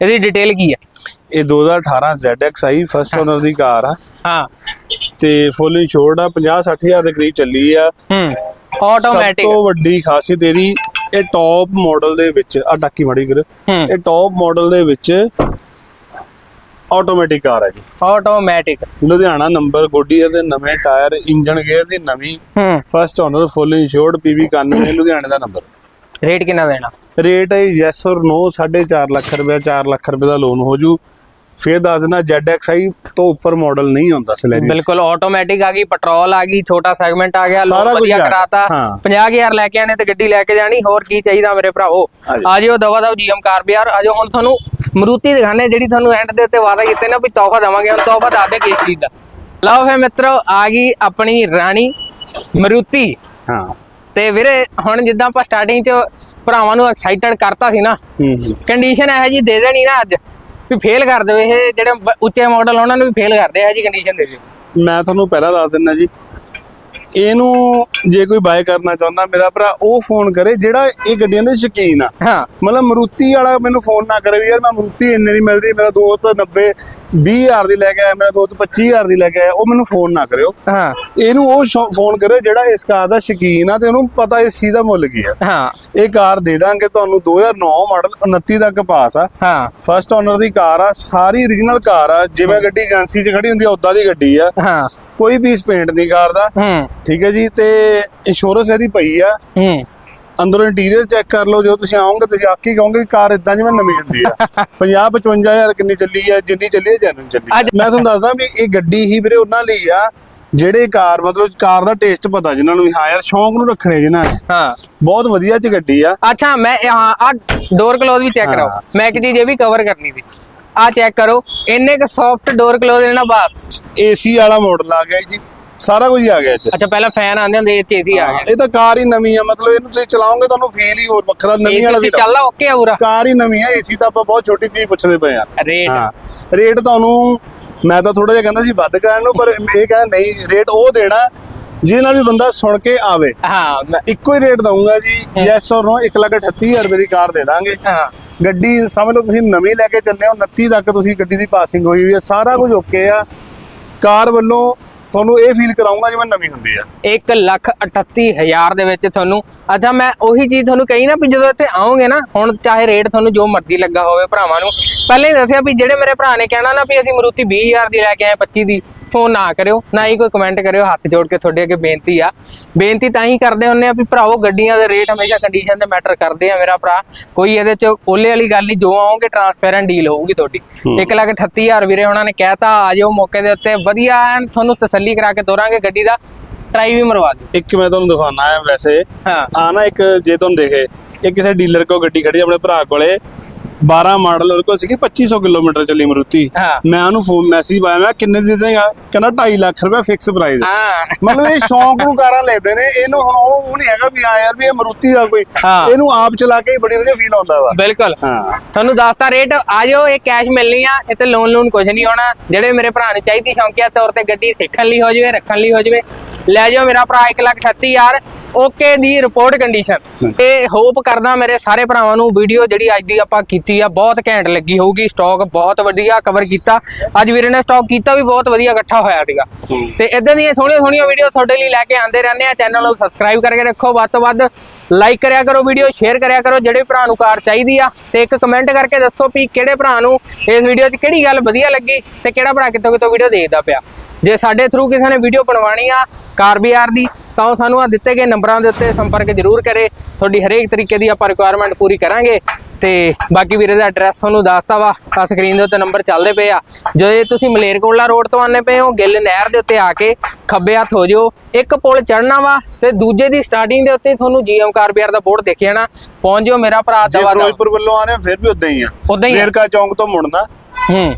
ਇਹਦੀ ਡਿਟੇਲ ਕੀ ਹੈ ਇਹ 2018 ZXi ਫਸਟ ਓਨਰ ਦੀ ਕਾਰ ਆ। ਹਾਂ। ਤੇ ਫੁੱਲ ਇੰਸ਼ੋਰਡ ਆ। 50 60000 ਦੇ ਕਰੀਬ ਚੱਲੀ ਆ। ਹੂੰ। ਸਭ ਆਟੋਮੈਟਿਕ ਤੋਂ ਵੱਡੀ ਖਾਸੀਅਤ ਇਹਦੀ ਇਹ ਟੌਪ ਮਾਡਲ ਦੇ ਵਿੱਚ ਆ ਟਾਕੀ ਮੜੀ ਹੂੰ। ਇਹ ਟੌਪ ਮਾਡਲ ਦੇ ਵਿੱਚ ਆਟੋਮੈਟਿਕ ਕਾਰ ਹੈ ਜੀ। ਆਟੋਮੈਟਿਕ ਲੁਧਿਆਣਾ ਨੰਬਰ ਗੋਡੀਆ ਦੇ ਨਵੇਂ ਟਾਇਰ ਇੰਜਨ ਗੇਅਰ ਦੀ ਨਵੀਂ ਹੂੰ। First owner full insured PV 91 ਲੁਧਿਆਣੇ ਦਾ ਨੰਬਰ ਰੇਟ ਕਿੰਨਾ ਦੇਣਾ? ਰੇਟ ਹੈ ਯੈਸ ਔਰ ਨੋ 4.5 ਲੱਖ ਰੁਪਏ 4 ਲੱਖ ਰੁਪਏ ਦਾ ਲੋਨ ਹੋ ਜੂ। ਫੇਰ ਦੱਸ ਦਿੰਦਾ ZXi ਤੋਂ ਉੱਪਰ ਮਾਡਲ ਨਹੀਂ ਹੁੰਦਾ ਸਲੈਰੀ ਬਿਲਕੁਲ ਆਟੋਮੈਟਿਕ ਆ ਗਈ ਪੈਟਰੋਲ ਆ ਗਈ ਛੋਟਾ ਸੈਗਮੈਂਟ ਆ ਗਿਆ ਕੁਝ ਵਧੀਆ। ਕਰਾਤਾ। ਹਾਂ। 50000 ਲੈ ਕੇ ਆਣੇ ਤੇ ਗੱਡੀ ਲੈ ਕੇ ਜਾਣੀ ਹੋਰ ਕੀ ਚਾਹੀਦਾ ਮੇਰੇ ਭਰਾਵੋ? ਆ ਜਾਓ। ਦਵਾ ਦਵ ਜੀਐਮ ਕਾਰ ਬਿਆਰ ਆ ਜਾਓ ਹੁਣ ਤੁਹਾਨੂੰ ਮਰੂਤੀ ਦਿਖਾਣੇ ਜਿਹੜੀ ਤੁਹਾਨੂੰ ਐਂਡ ਦੇ ਉੱਤੇ ਵਾਅਦਾ ਕੀਤੇ ਨਾ ਵੀ ਤੋਹਫਾ ਦੇਵਾਂਗੇ ਹੁਣ ਤੋਹਫਾ ਦੱਸ ਦੇ ਕਿਸ ਚੀਜ਼ ਦਾ। ਲਓ ਫੇ ਮਿੱਤਰੋ ਆ ਗਈ ਆਪਣੀ ਰਾਣੀ ਮਰੂਤੀ। ਹਾਂ। ਤੇ ਵੀਰੇ ਹੁਣ ਜਿੱਦਾਂ ਆਪਾਂ ਸਟਾਰਟਿੰਗ 'ਚ ਭਰਾਵਾਂ ਨੂੰ ਐਕਸਾਈਟਡ ਕਰਤਾ ਸੀ ਨਾ ਹੂੰ ਹੂੰ। ਕੰਡੀਸ਼ਨ ਇਹੋ ਜੀ ਦੇ ਦੇਣੀ ਨਾ ਅੱਜ। ਵੀ ਫੇਲ ਕਰ ਦੇਵੇ ਇਹ ਜਿਹੜੇ ਉੱਚੇ ਮਾਡਲ ਉਹਨਾਂ ਨੂੰ ਵੀ ਫੇਲ ਕਰਦੇ ਇਹੋ ਜੀ ਕੰਡੀਸ਼ਨ ਦੇ ਦਿਓ। ਮੈਂ ਤੁਹਾਨੂੰ ਪਹਿਲਾਂ ਦੱਸ ਦਿੰਦਾ ਜੀ ਇਹਨੂੰ ਜੇ ਕੋਈ ਬਾਏ ਕਰਨਾ ਚਾਹੁੰਦਾ ਮੇਰਾ ਭਰਾ ਉਹ ਫੋਨ ਕਰੇ ਜਿਹੜਾ ਇਹ ਗੱਡੀਆਂ ਦੇ ਸ਼ੌਕੀਨ ਆ। ਹਾਂ। ਮਤਲਬ ਮਰੂਤੀ ਵਾਲਾ ਮੈਨੂੰ ਫੋਨ ਨਾ ਕਰੇ ਵੀ ਯਾਰ ਮੈਂ ਮਰੂਤੀ ਇੰਨੇ ਦੀ ਮਿਲਦੀ ਮੇਰਾ ਦੋਸਤ 90 20000 ਦੀ ਲੈ ਕੇ ਆਇਆ ਮੇਰਾ ਦੋਸਤ 25000 ਦੀ ਲੈ ਕੇ ਆਇਆ ਉਹ ਮੈਨੂੰ ਫੋਨ ਨਾ ਕਰਿਓ। ਹਾਂ। ਇਹਨੂੰ ਉਹ ਫੋਨ ਕਰਿਓ ਜਿਹੜਾ ਇਸ ਕਾਰ ਦਾ ਸ਼ੌਕੀਨ ਆ ਤੇ ਉਹਨੂੰ ਪਤਾ ਇਸ ਚੀਜ਼ ਦਾ ਮੁੱਲ ਕੀ ਆ। ਹਾਂ। ਇਹ ਕਾਰ ਦੇ ਦਾਂਗੇ ਤੁਹਾਨੂੰ 2009 ਮਾਡਲ 29 ਤੱਕ ਪਾਸ ਆ। ਹਾਂ। ਫਸਟ ਓਨਰ ਦੀ ਕਾਰ ਆ ਸਾਰੀ origignal ਕਾਰ ਆ ਜਿਵੇਂ ਗੱਡੀ ਏਜੰਸੀ 'ਚ ਖੜੀ ਹੁੰਦੀ ਆ ਉਦਾਂ ਦੀ ਗੱਡੀ ਆ। ਹਾਂ। ਕੋਈ ਪੀਸ ਪੇਂਟ ਨਹੀਂ ਕਾਰ ਦਾ ਹੂੰ। ਠੀਕ ਹੈ ਜੀ ਤੇ ਇੰਸ਼ੋਰੈਂਸ ਇਹਦੀ ਪਈ ਆ। ਅੰਦਰੋਂ ਇੰਟੀਰੀਅਰ ਚੈੱਕ ਕਰ ਲਓ ਜਦੋਂ ਤੁਸੀਂ ਆਓਗੇ ਤੁਸੀਂ ਆਖੀ ਕਹੋਗੇ ਕਿ ਕਾਰ ਇਦਾਂ ਜਿਵੇਂ ਨਵੀਂ ਹੁੰਦੀ ਆ। [laughs] 50 55000 ਕਿੰਨੀ ਚੱਲੀ ਆ ਜਿੰਨੀ ਚੱਲੀ ਆ ਜੈਨੂਨ ਚੱਲੀ ਮੈਂ ਤੁਹਾਨੂੰ ਦੱਸਦਾ ਵੀ ਇਹ ਗੱਡੀ ਹੀ ਵੀਰੇ ਉਹਨਾਂ ਲਈ ਆ ਜਿਹੜੇ ਕਾਰ ਮਤਲਬ ਕਾਰ ਦਾ ਟੇਸਟ ਪਤਾ ਜਿਨ੍ਹਾਂ ਨੂੰ ਵੀ। ਹਾਂ ਯਾਰ ਸ਼ੌਂਕ ਨੂੰ ਰੱਖਣੇ ਜਿਨ੍ਹਾਂ ਨੇ। ਹਾਂ। ਬਹੁਤ ਵਧੀਆ ਚ ਗੱਡੀ ਆ। ਅੱਛਾ ਮੈਂ ਹਾਂ ਆ ਡੋਰ ਕਲੋਜ਼ ਵੀ ਚੈੱਕ ਕਰਾਓ। ਮੈਂ ਇੱਕ ਚੀਜ਼ ਇਹ ਵੀ ਕਵਰ ਕਰਨੀ ਸੀ। ਆ ਚੈੱਕ ਕਰੋ। ਇੰਨੇ ਕ ਸੌਫਟ ਡੋਰ ਕਲੋਜ਼ ਨੇ ਨਾ ਬਸ। ਏਸੀ ਵਾਲਾ ਮਾਡਲ ਆ ਗਿਆ ਜੀ। ਸਾਰਾ ਕੁਝ ਆ ਗਿਆ ਇਹ ਚ ਅੱਛਾ ਪਹਿਲਾਂ ਫੈਨ ਆਂਦੇ ਹੁੰਦੇ ਇਹ ਚੇਸੀ ਆ ਗਿਆ। ਇਹ ਤਾਂ ਕਾਰ ਹੀ ਨਵੀਂ ਆ। ਮਤਲਬ ਇਹਨੂੰ ਤੁਸੀਂ ਚਲਾਓਗੇ ਤੁਹਾਨੂੰ ਫੀਲ ਹੀ ਹੋਰ ਵੱਖਰਾ ਨਵੀਂ ਵਾਲਾ ਏਸੀ ਵੀ ਚੱਲਦਾ ਓਕੇ ਆ ਪੂਰਾ। ਕਾਰ ਹੀ ਨਵੀਂ ਆ ਏਸੀ ਤਾਂ ਆਪਾਂ ਬਹੁਤ ਛੋਟੀ ਚੀਜ਼ ਪੁੱਛਦੇ ਪਏ ਆ। ਰੇਟ ਹਾਂ ਰੇਟ ਤੁਹਾਨੂੰ ਮੈਂ ਤਾਂ ਥੋੜਾ ਜਿਹਾ ਕਹਿੰਦਾ ਸੀ ਵੱਧ ਕਰਨ ਨੂੰ ਪਰ ਇਹ ਕਹਿੰਦਾ ਨਹੀਂ ਰੇਟ ਉਹ ਦੇਣਾ ਜਿਹਦੇ ਨਾਲ ਵੀ ਬੰਦਾ ਸੁਣ ਕੇ ਆਵੇ। ਹਾਂ ਮੈਂ- ਇੱਕੋ ਹੀ ਰੇਟ ਦਊਂਗਾ ਜੀ ਯੈਸ ਔਰ ਨੋ 138000 ਰੁਪਏ ਦੀ ਕਾਰ ਦੇ ਦਾਂਗੇ। ਹਾਂ। ਗੱਡੀ ਸਮਝ ਲਓ ਤੁਸੀਂ ਨਵੀਂ ਲੈ ਕੇ ਚੱਲੇ ਹੋ 29 ਤੱਕ ਤੁਸੀਂ ਗੱਡੀ ਦੀ ਪਾਸਿੰਗ ਹੋਈ ਹੋਈ ਹੈ, ਸਾਰਾ ਕੁਝ ਓਕੇ ਆ। ਕਾਰ ਵੱਲੋਂ ਤੁਹਾਨੂੰ ਇਹ ਫੀਲ ਕਰਾਉਂਗਾ ਜਿਵੇਂ ਨਵੀਂ ਹੁੰਦੀ ਆ। 1 ਲੱਖ 38 ਹਜ਼ਾਰ ਦੇ ਵਿੱਚ ਤੁਹਾਨੂੰ, ਅੱਛਾ ਮੈਂ ਉਹੀ ਚੀਜ਼ ਤੁਹਾਨੂੰ ਕਹੀ ਨਾ ਵੀ ਜਦੋਂ ਇੱਥੇ ਆਓਗੇ ਨਾ, ਹੁਣ ਚਾਹੇ ਰੇਟ ਤੁਹਾਨੂੰ ਜੋ ਮਰਜ਼ੀ ਲੱਗਾ ਹੋਵੇ ਭਰਾਵਾਂ ਨੂੰ, ਪਹਿਲੇ ਹੀ ਦੱਸਿਆ ਵੀ ਜਿਹੜੇ ਮੇਰੇ ਭਰਾ ਨੇ ਕਹਿਣਾ ਨਾ ਵੀ ਅਸੀਂ ਮਰੂਤੀ 20000 ਦੀ ਲੈ ਕੇ ਆਏ 25 ਦੀ ਫੋਨ ਨਾ ਕਰਿਓ ਨਾ ਹੀ ਕੋਈ ਕਮੈਂਟ ਕਰਿਓ ਹੱਥ ਜੋੜ ਕੇ ਤੁਹਾਡੇ ਅੱਗੇ ਬੇਨਤੀ ਆ। ਬੇਨਤੀ ਤਾਂ ਹੀ ਕਰਦੇ ਹੁੰਨੇ ਆ ਵੀ ਭਰਾਵੋ ਗੱਡੀਆਂ ਦੇ ਰੇਟ ਹਮੇਸ਼ਾ ਕੰਡੀਸ਼ਨ ਤੇ ਮੈਟਰ ਕਰਦੇ ਆ ਮੇਰਾ ਭਰਾ। ਕੋਈ ਇਹਦੇ ਚ ਓਲੇ ਵਾਲੀ ਗੱਲ ਨਹੀਂ ਜੋ ਆਓਗੇ ਟਰਾਂਸਪੇਰੈਂਟ ਡੀਲ ਹੋਊਗੀ ਤੁਹਾਡੀ। 1 ਲੱਖ 38000 ਵੀਰੇ ਉਹਨਾਂ ਨੇ ਕਹਿਤਾ ਆ ਜਾਓ ਮੌਕੇ ਦੇ ਉੱਤੇ ਵਧੀਆ ਐਨ ਤੁਹਾਨੂੰ ਤਸੱਲੀ ਕਰਾ ਕੇ ਤੋਰਾਂਗੇ ਗੱਡੀ ਦਾ ਟਰਾਈ ਵੀ ਮਰਵਾ ਦਿਓ। ਇੱਕ ਮੈਂ ਤੁਹਾਨੂੰ ਦਿਖਾਉਣਾ ਹੈ ਵੈਸੇ। ਹਾਂ। ਆ ਨਾ ਇੱਕ ਜੇ ਤੁਹਾਨੂੰ ਦੇਖੇ ਇਹ ਕਿਸੇ ਡੀਲਰ ਕੋ ਗੱਡੀ ਖੜੀ ਆਪਣੇ ਭਰਾ ਕੋਲੇ 12 ਮਾਡਲ ਉਹਦੇ ਕੋਲ ਸੀਗੀ 2500 ਕਿਲੋਮੀਟਰ ਚੱਲੀ ਮਰੂਤੀ। ਹਾਂ। ਮੈਂ ਉਹਨੂੰ ਫੋਨ ਮੈਸੇਜ ਪਾਇਆ ਮੈਂ ਕਿਹਾ ਕਿੰਨੇ ਦੇ ਦੇਗਾ? ਕਹਿੰਦਾ 2.5 ਲੱਖ ਰੁਪਏ ਫਿਕਸ ਪ੍ਰਾਈਸ ਹਾਂ। ਮਤਲਬ ਇਹ ਸ਼ੌਂਕ ਨੂੰ ਕਾਰਾਂ ਲੈਂਦੇ ਨੇ ਇਹਨੂੰ ਹੁਣ ਉਹ ਉਹ ਨਹੀਂ ਹੈਗਾ ਵੀ ਆ ਯਾਰ ਵੀ ਇਹ ਮਰੂਤੀ ਦਾ ਕੋਈ ਹਾਂ। ਇਹਨੂੰ ਆਪ ਚਲਾ ਕੇ ਹੀ ਬੜੀ ਵਧੀਆ ਫੀਲ ਆਉਂਦਾ ਵਾ। ਬਿਲਕੁਲ। ਹਾਂ। ਤੁਹਾਨੂੰ ਦੱਸਤਾ ਰੇਟ ਆ ਜਾਓ ਇਹ ਕੈਸ਼ ਮਿਲਣੀ ਆ ਇਹ ਤੇ ਲੋਨ ਲੋਨ ਕੁਝ ਨਹੀਂ ਹੋਣਾ। ਜਿਹੜੇ ਮੇਰੇ ਭਰਾ ਨੂੰ ਚਾਹੀਦੀ ਸ਼ੌਂਕੀਆ ਤੌਰ ਤੇ ਗੱਡੀ ਸਿੱਖਣ ਲਈ ਹੋ ਜਾਵੇ ਰੱਖਣ ਲਈ ਹੋ ਜਾਵੇ ਲੈ ਜਾਓ ਮੇਰਾ ਭਰਾ 138000 ਓਕੇ ਦੀ ਰਿਪੋਰਟ ਕੰਡੀਸ਼ਨ ਤੇ ਹੋਪ ਕਰਦਾ ਮੇਰੇ ਸਾਰੇ ਭਰਾਵਾਂ ਨੂੰ ਵੀਡੀਓ ਜਿਹੜੀ ਅੱਜ ਦੀ ਆਪਾਂ ਕੀਤੀ ਆ ਬਹੁਤ ਘੈਂਟ ਲੱਗੀ ਹੋਊਗੀ। ਸਟਾਕ ਬਹੁਤ ਵਧੀਆ ਕਵਰ ਕੀਤਾ। ਅੱਜ ਵੀਰੇ ਨੇ ਸਟਾਕ ਕੀਤਾ ਵੀ ਬਹੁਤ ਵਧੀਆ ਇਕੱਠਾ ਹੋਇਆ ਸੀਗਾ। ਤੇ ਇਦਾਂ ਦੀਆਂ ਸੋਹਣੀਆਂ ਸੋਹਣੀਆਂ ਵੀਡੀਓ ਤੁਹਾਡੇ ਲਈ ਲੈ ਕੇ ਆਉਂਦੇ ਰਹਿੰਦੇ ਆ। ਚੈਨਲ ਨੂੰ ਸਬਸਕ੍ਰਾਈਬ ਕਰਕੇ ਰੱਖੋ। ਵੱਧ ਤੋਂ ਵੱਧ ਲਾਈਕ ਕਰਿਆ ਕਰੋ ਵੀਡੀਓ ਸ਼ੇਅਰ ਕਰਿਆ ਕਰੋ ਜਿਹੜੇ ਭਰਾ ਨੂੰ ਕਾਰ ਚਾਹੀਦੀ ਆ। ਤੇ ਇੱਕ ਕਮੈਂਟ ਕਰਕੇ ਦੱਸੋ ਵੀ ਕਿਹੜੇ ਭਰਾ ਨੂੰ ਇਸ ਵੀਡੀਓ 'ਚ ਕਿਹੜੀ ਗੱਲ ਵਧੀਆ ਲੱਗੀ ਤੇ ਕਿਹੜਾ ਭਰਾ ਕਿੱਥੋਂ ਕਿੱਥੋਂ ਵੀਡੀਓ ਦੇਖਦਾ ਪਿਆ। ਜੇ ਸਾਡੇ ਥਰੂ ਕਿਸੇ ਨੇ ਵੀਡੀਓ ਬਣਵਾਣੀ ਆ ਕਾਰ ਬੀਆਰ ਦੀ ਤਾਂ ਉਹ ਸਾਨੂੰ ਆ ਦਿੱਤੇ ਗਏ ਨੰਬਰਾਂ ਦੇ ਉੱਤੇ ਸੰਪਰਕ ਜ਼ਰੂਰ ਕਰੇ। ਤੁਹਾਡੀ ਹਰੇਕ ਤਰੀਕੇ ਦੀ ਆਪਾਂ ਰਿਕੁਆਇਰਮੈਂਟ ਪੂਰੀ ਕਰਾਂਗੇ। ਤੇ ਬਾਕੀ ਵੀਰੇ ਦਾ ਐਡਰੈਸ ਤੁਹਾਨੂੰ ਦੱਸਤਾ ਵਾ ਆ ਸਕਰੀਨ ਦੇ ਉੱਤੇ ਨੰਬਰ ਚੱਲਦੇ ਪਏ ਆ। ਜੇ ਤੁਸੀਂ ਮਲੇਰਕੋਟਲਾ ਰੋਡ ਤੋਂ ਆਨੇ ਪਏ ਹੋ ਗਿੱਲ ਨਹਿਰ ਦੇ ਉੱਤੇ ਆ ਕੇ ਖੱਬੇ ਹੱਥ ਹੋ ਜਿਓ। ਇੱਕ ਪੁਲ ਚੜਨਾ ਵਾ ਤੇ ਦੂਜੇ ਦੀ ਸਟਾਰਟਿੰਗ ਦੇ ਉੱਤੇ ਤੁਹਾਨੂੰ ਜੀਐਮ ਕਾਰ ਬੀਆਰ ਦਾ ਬੋਰਡ ਦਿਖ ਜਾਣਾ ਪਹੁੰਚ ਜਿਓ ਮੇਰਾ ਭਰਾ ਦਵਾ ਦਵਾ। ਫਿਰੋਜ਼ਪੁਰ ਵੱਲੋਂ ਆ ਰਹੇ ਫਿਰ ਵੀ ਉਦਾਂ ਹੀ ਆ। ਉੱਦਾਂ ਹੀ ਆ। ਵੇਰਕਾ ਚੌਂਕ ਤੋਂ ਮੁੜਨਾ। ਹੂੰ।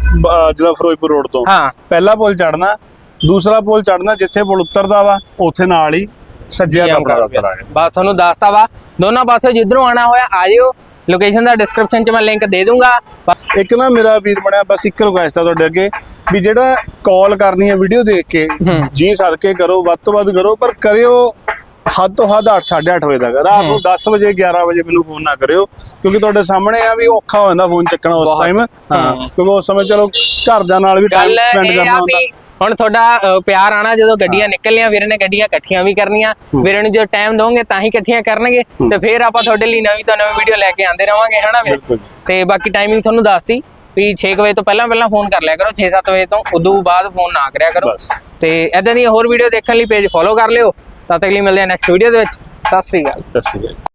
ਜਿਹੜਾ ਫਿਰੋਜ਼ਪੁਰ ਰੋਡ ਤੋਂ। ਹਾਂ। ਪਹਿਲਾ ਪੁਲ ਚੜਨਾ ਦੂਸਰਾ ਪੁਲ ਚੜਨਾ ਜਿੱਥੇ ਪੁਲ ਉਤਰਦਾ ਵਾ ਉੱਥੇ ਨਾਲ ਹੀ ਸੱਜਿਆ ਕਾਰ ਦਫ਼ਤਰ ਆ ਗਿਆ। ਬਸ ਤੁਹਾਨੂੰ ਦੱਸਤਾ ਵਾ ਦੋਨਾਂ ਪਾਸੇ ਜਿੱਧਰੋਂ ਆਣਾ ਹੋਇਆ ਆ ਜਿਓ ਲੋਕੇਸ਼ਨ ਦਾ ਡਿਸਕ੍ਰਿਪਸ਼ਨ 'ਚ ਮੈਂ ਲਿੰਕ ਦੇ ਦੂੰਗਾ। ਇੱਕ ਨਾ ਮੇਰਾ ਵੀਰ ਬਣਿਆ ਬਸ ਇੱਕ ਰਿਕੁਐਸਟ ਆ ਤੁਹਾਡੇ ਅੱਗੇ ਵੀ ਜਿਹੜਾ ਕਾਲ ਕਰਨੀ ਹੈ ਵੀਡੀਓ ਦੇਖ ਕੇ। ਜੀ ਸਦਕੇ ਕਰੋ ਵੱਧ ਤੋਂ ਵੱਧ ਕਰੋ ਪਰ ਕਰਿਓ ਹੱਦ ਤੋਂ ਹੱਦ 8 8:30 ਵਜੇ ਤੱਕ। ਰਾਤ ਨੂੰ 10 ਵਜੇ 11 ਵਜੇ ਮੈਨੂੰ ਫੋਨ ਨਾ ਕਰਿਓ ਕਿਉਂਕਿ ਤੁਹਾਡੇ ਸਾਹਮਣੇ ਆ ਵੀ ਔਖਾ ਹੋ ਜਾਂਦਾ ਫੋਨ ਚੱਕਣਾ ਉਸ। ਟਾਈਮ ਹਾਂ। ਕਿਉਂਕਿ ਉਸ ਸਮੇਂ ਚਲੋ ਘਰਦਿਆਂ ਨਾਲ ਵੀ ਟਾਈਮ ਸਪੈਂਡ ਕਰਨਾ ਹੁੰਦਾ। ਹੁਣ ਤੁਹਾਡਾ ਪਿਆਰ ਆਣਾ ਜਦੋਂ ਗੱਡੀਆਂ ਨਿਕਲਣੀਆਂ ਵੀਰੇ ਨੇ ਗੱਡੀਆਂ ਇਕੱਠੀਆਂ ਵੀ ਕਰਨੀਆਂ। ਵੀਰੇ ਨੂੰ ਜਦੋਂ ਟਾਈਮ ਦੋਗੇ ਤਾਂ ਹੀ ਇਕੱਠੀਆਂ ਕਰਨਗੇ। ਤੇ ਫਿਰ ਆਪਾਂ ਤੁਹਾਡੇ ਲਈ ਨਵੀਂ ਤੋਂ ਨਵੀਂ ਵੀਡੀਓ ਲੈ ਕੇ ਆਉਂਦੇ ਰਵਾਂਗੇ ਹਨਾ ਵੀਰੇ। ਤੇ ਬਾਕੀ ਟਾਈਮਿੰਗ ਤੁਹਾਨੂੰ ਦੱਸਤੀ ਵੀ 6 ਵਜੇ ਤੋਂ ਪਹਿਲਾਂ ਪਹਿਲਾਂ ਫੋਨ ਕਰ ਲਿਆ ਕਰੋ 6-7 ਵਜੇ ਤੋਂ ਉਦੋਂ ਬਾਅਦ ਫੋਨ ਨਾ ਕਰਿਆ ਕਰੋ। ਤੇ ਇਦਾਂ ਦੀਆਂ ਹੋਰ ਵੀਡੀਓ ਦੇਖਣ ਲਈ ਪੇਜ ਫੋਲੋ ਕਰ ਲਿਓ। ਤਦ ਤੱਕ ਲਈ ਮਿਲਦੇ ਆ ਨੈਕਸਟ ਵੀਡੀਓ ਦੇ ਵਿੱਚ। ਸਤਿ ਸ੍ਰੀ ਅਕਾਲ। ਸਤਿ ਸ਼੍ਰੀ ਅਕਾਲ।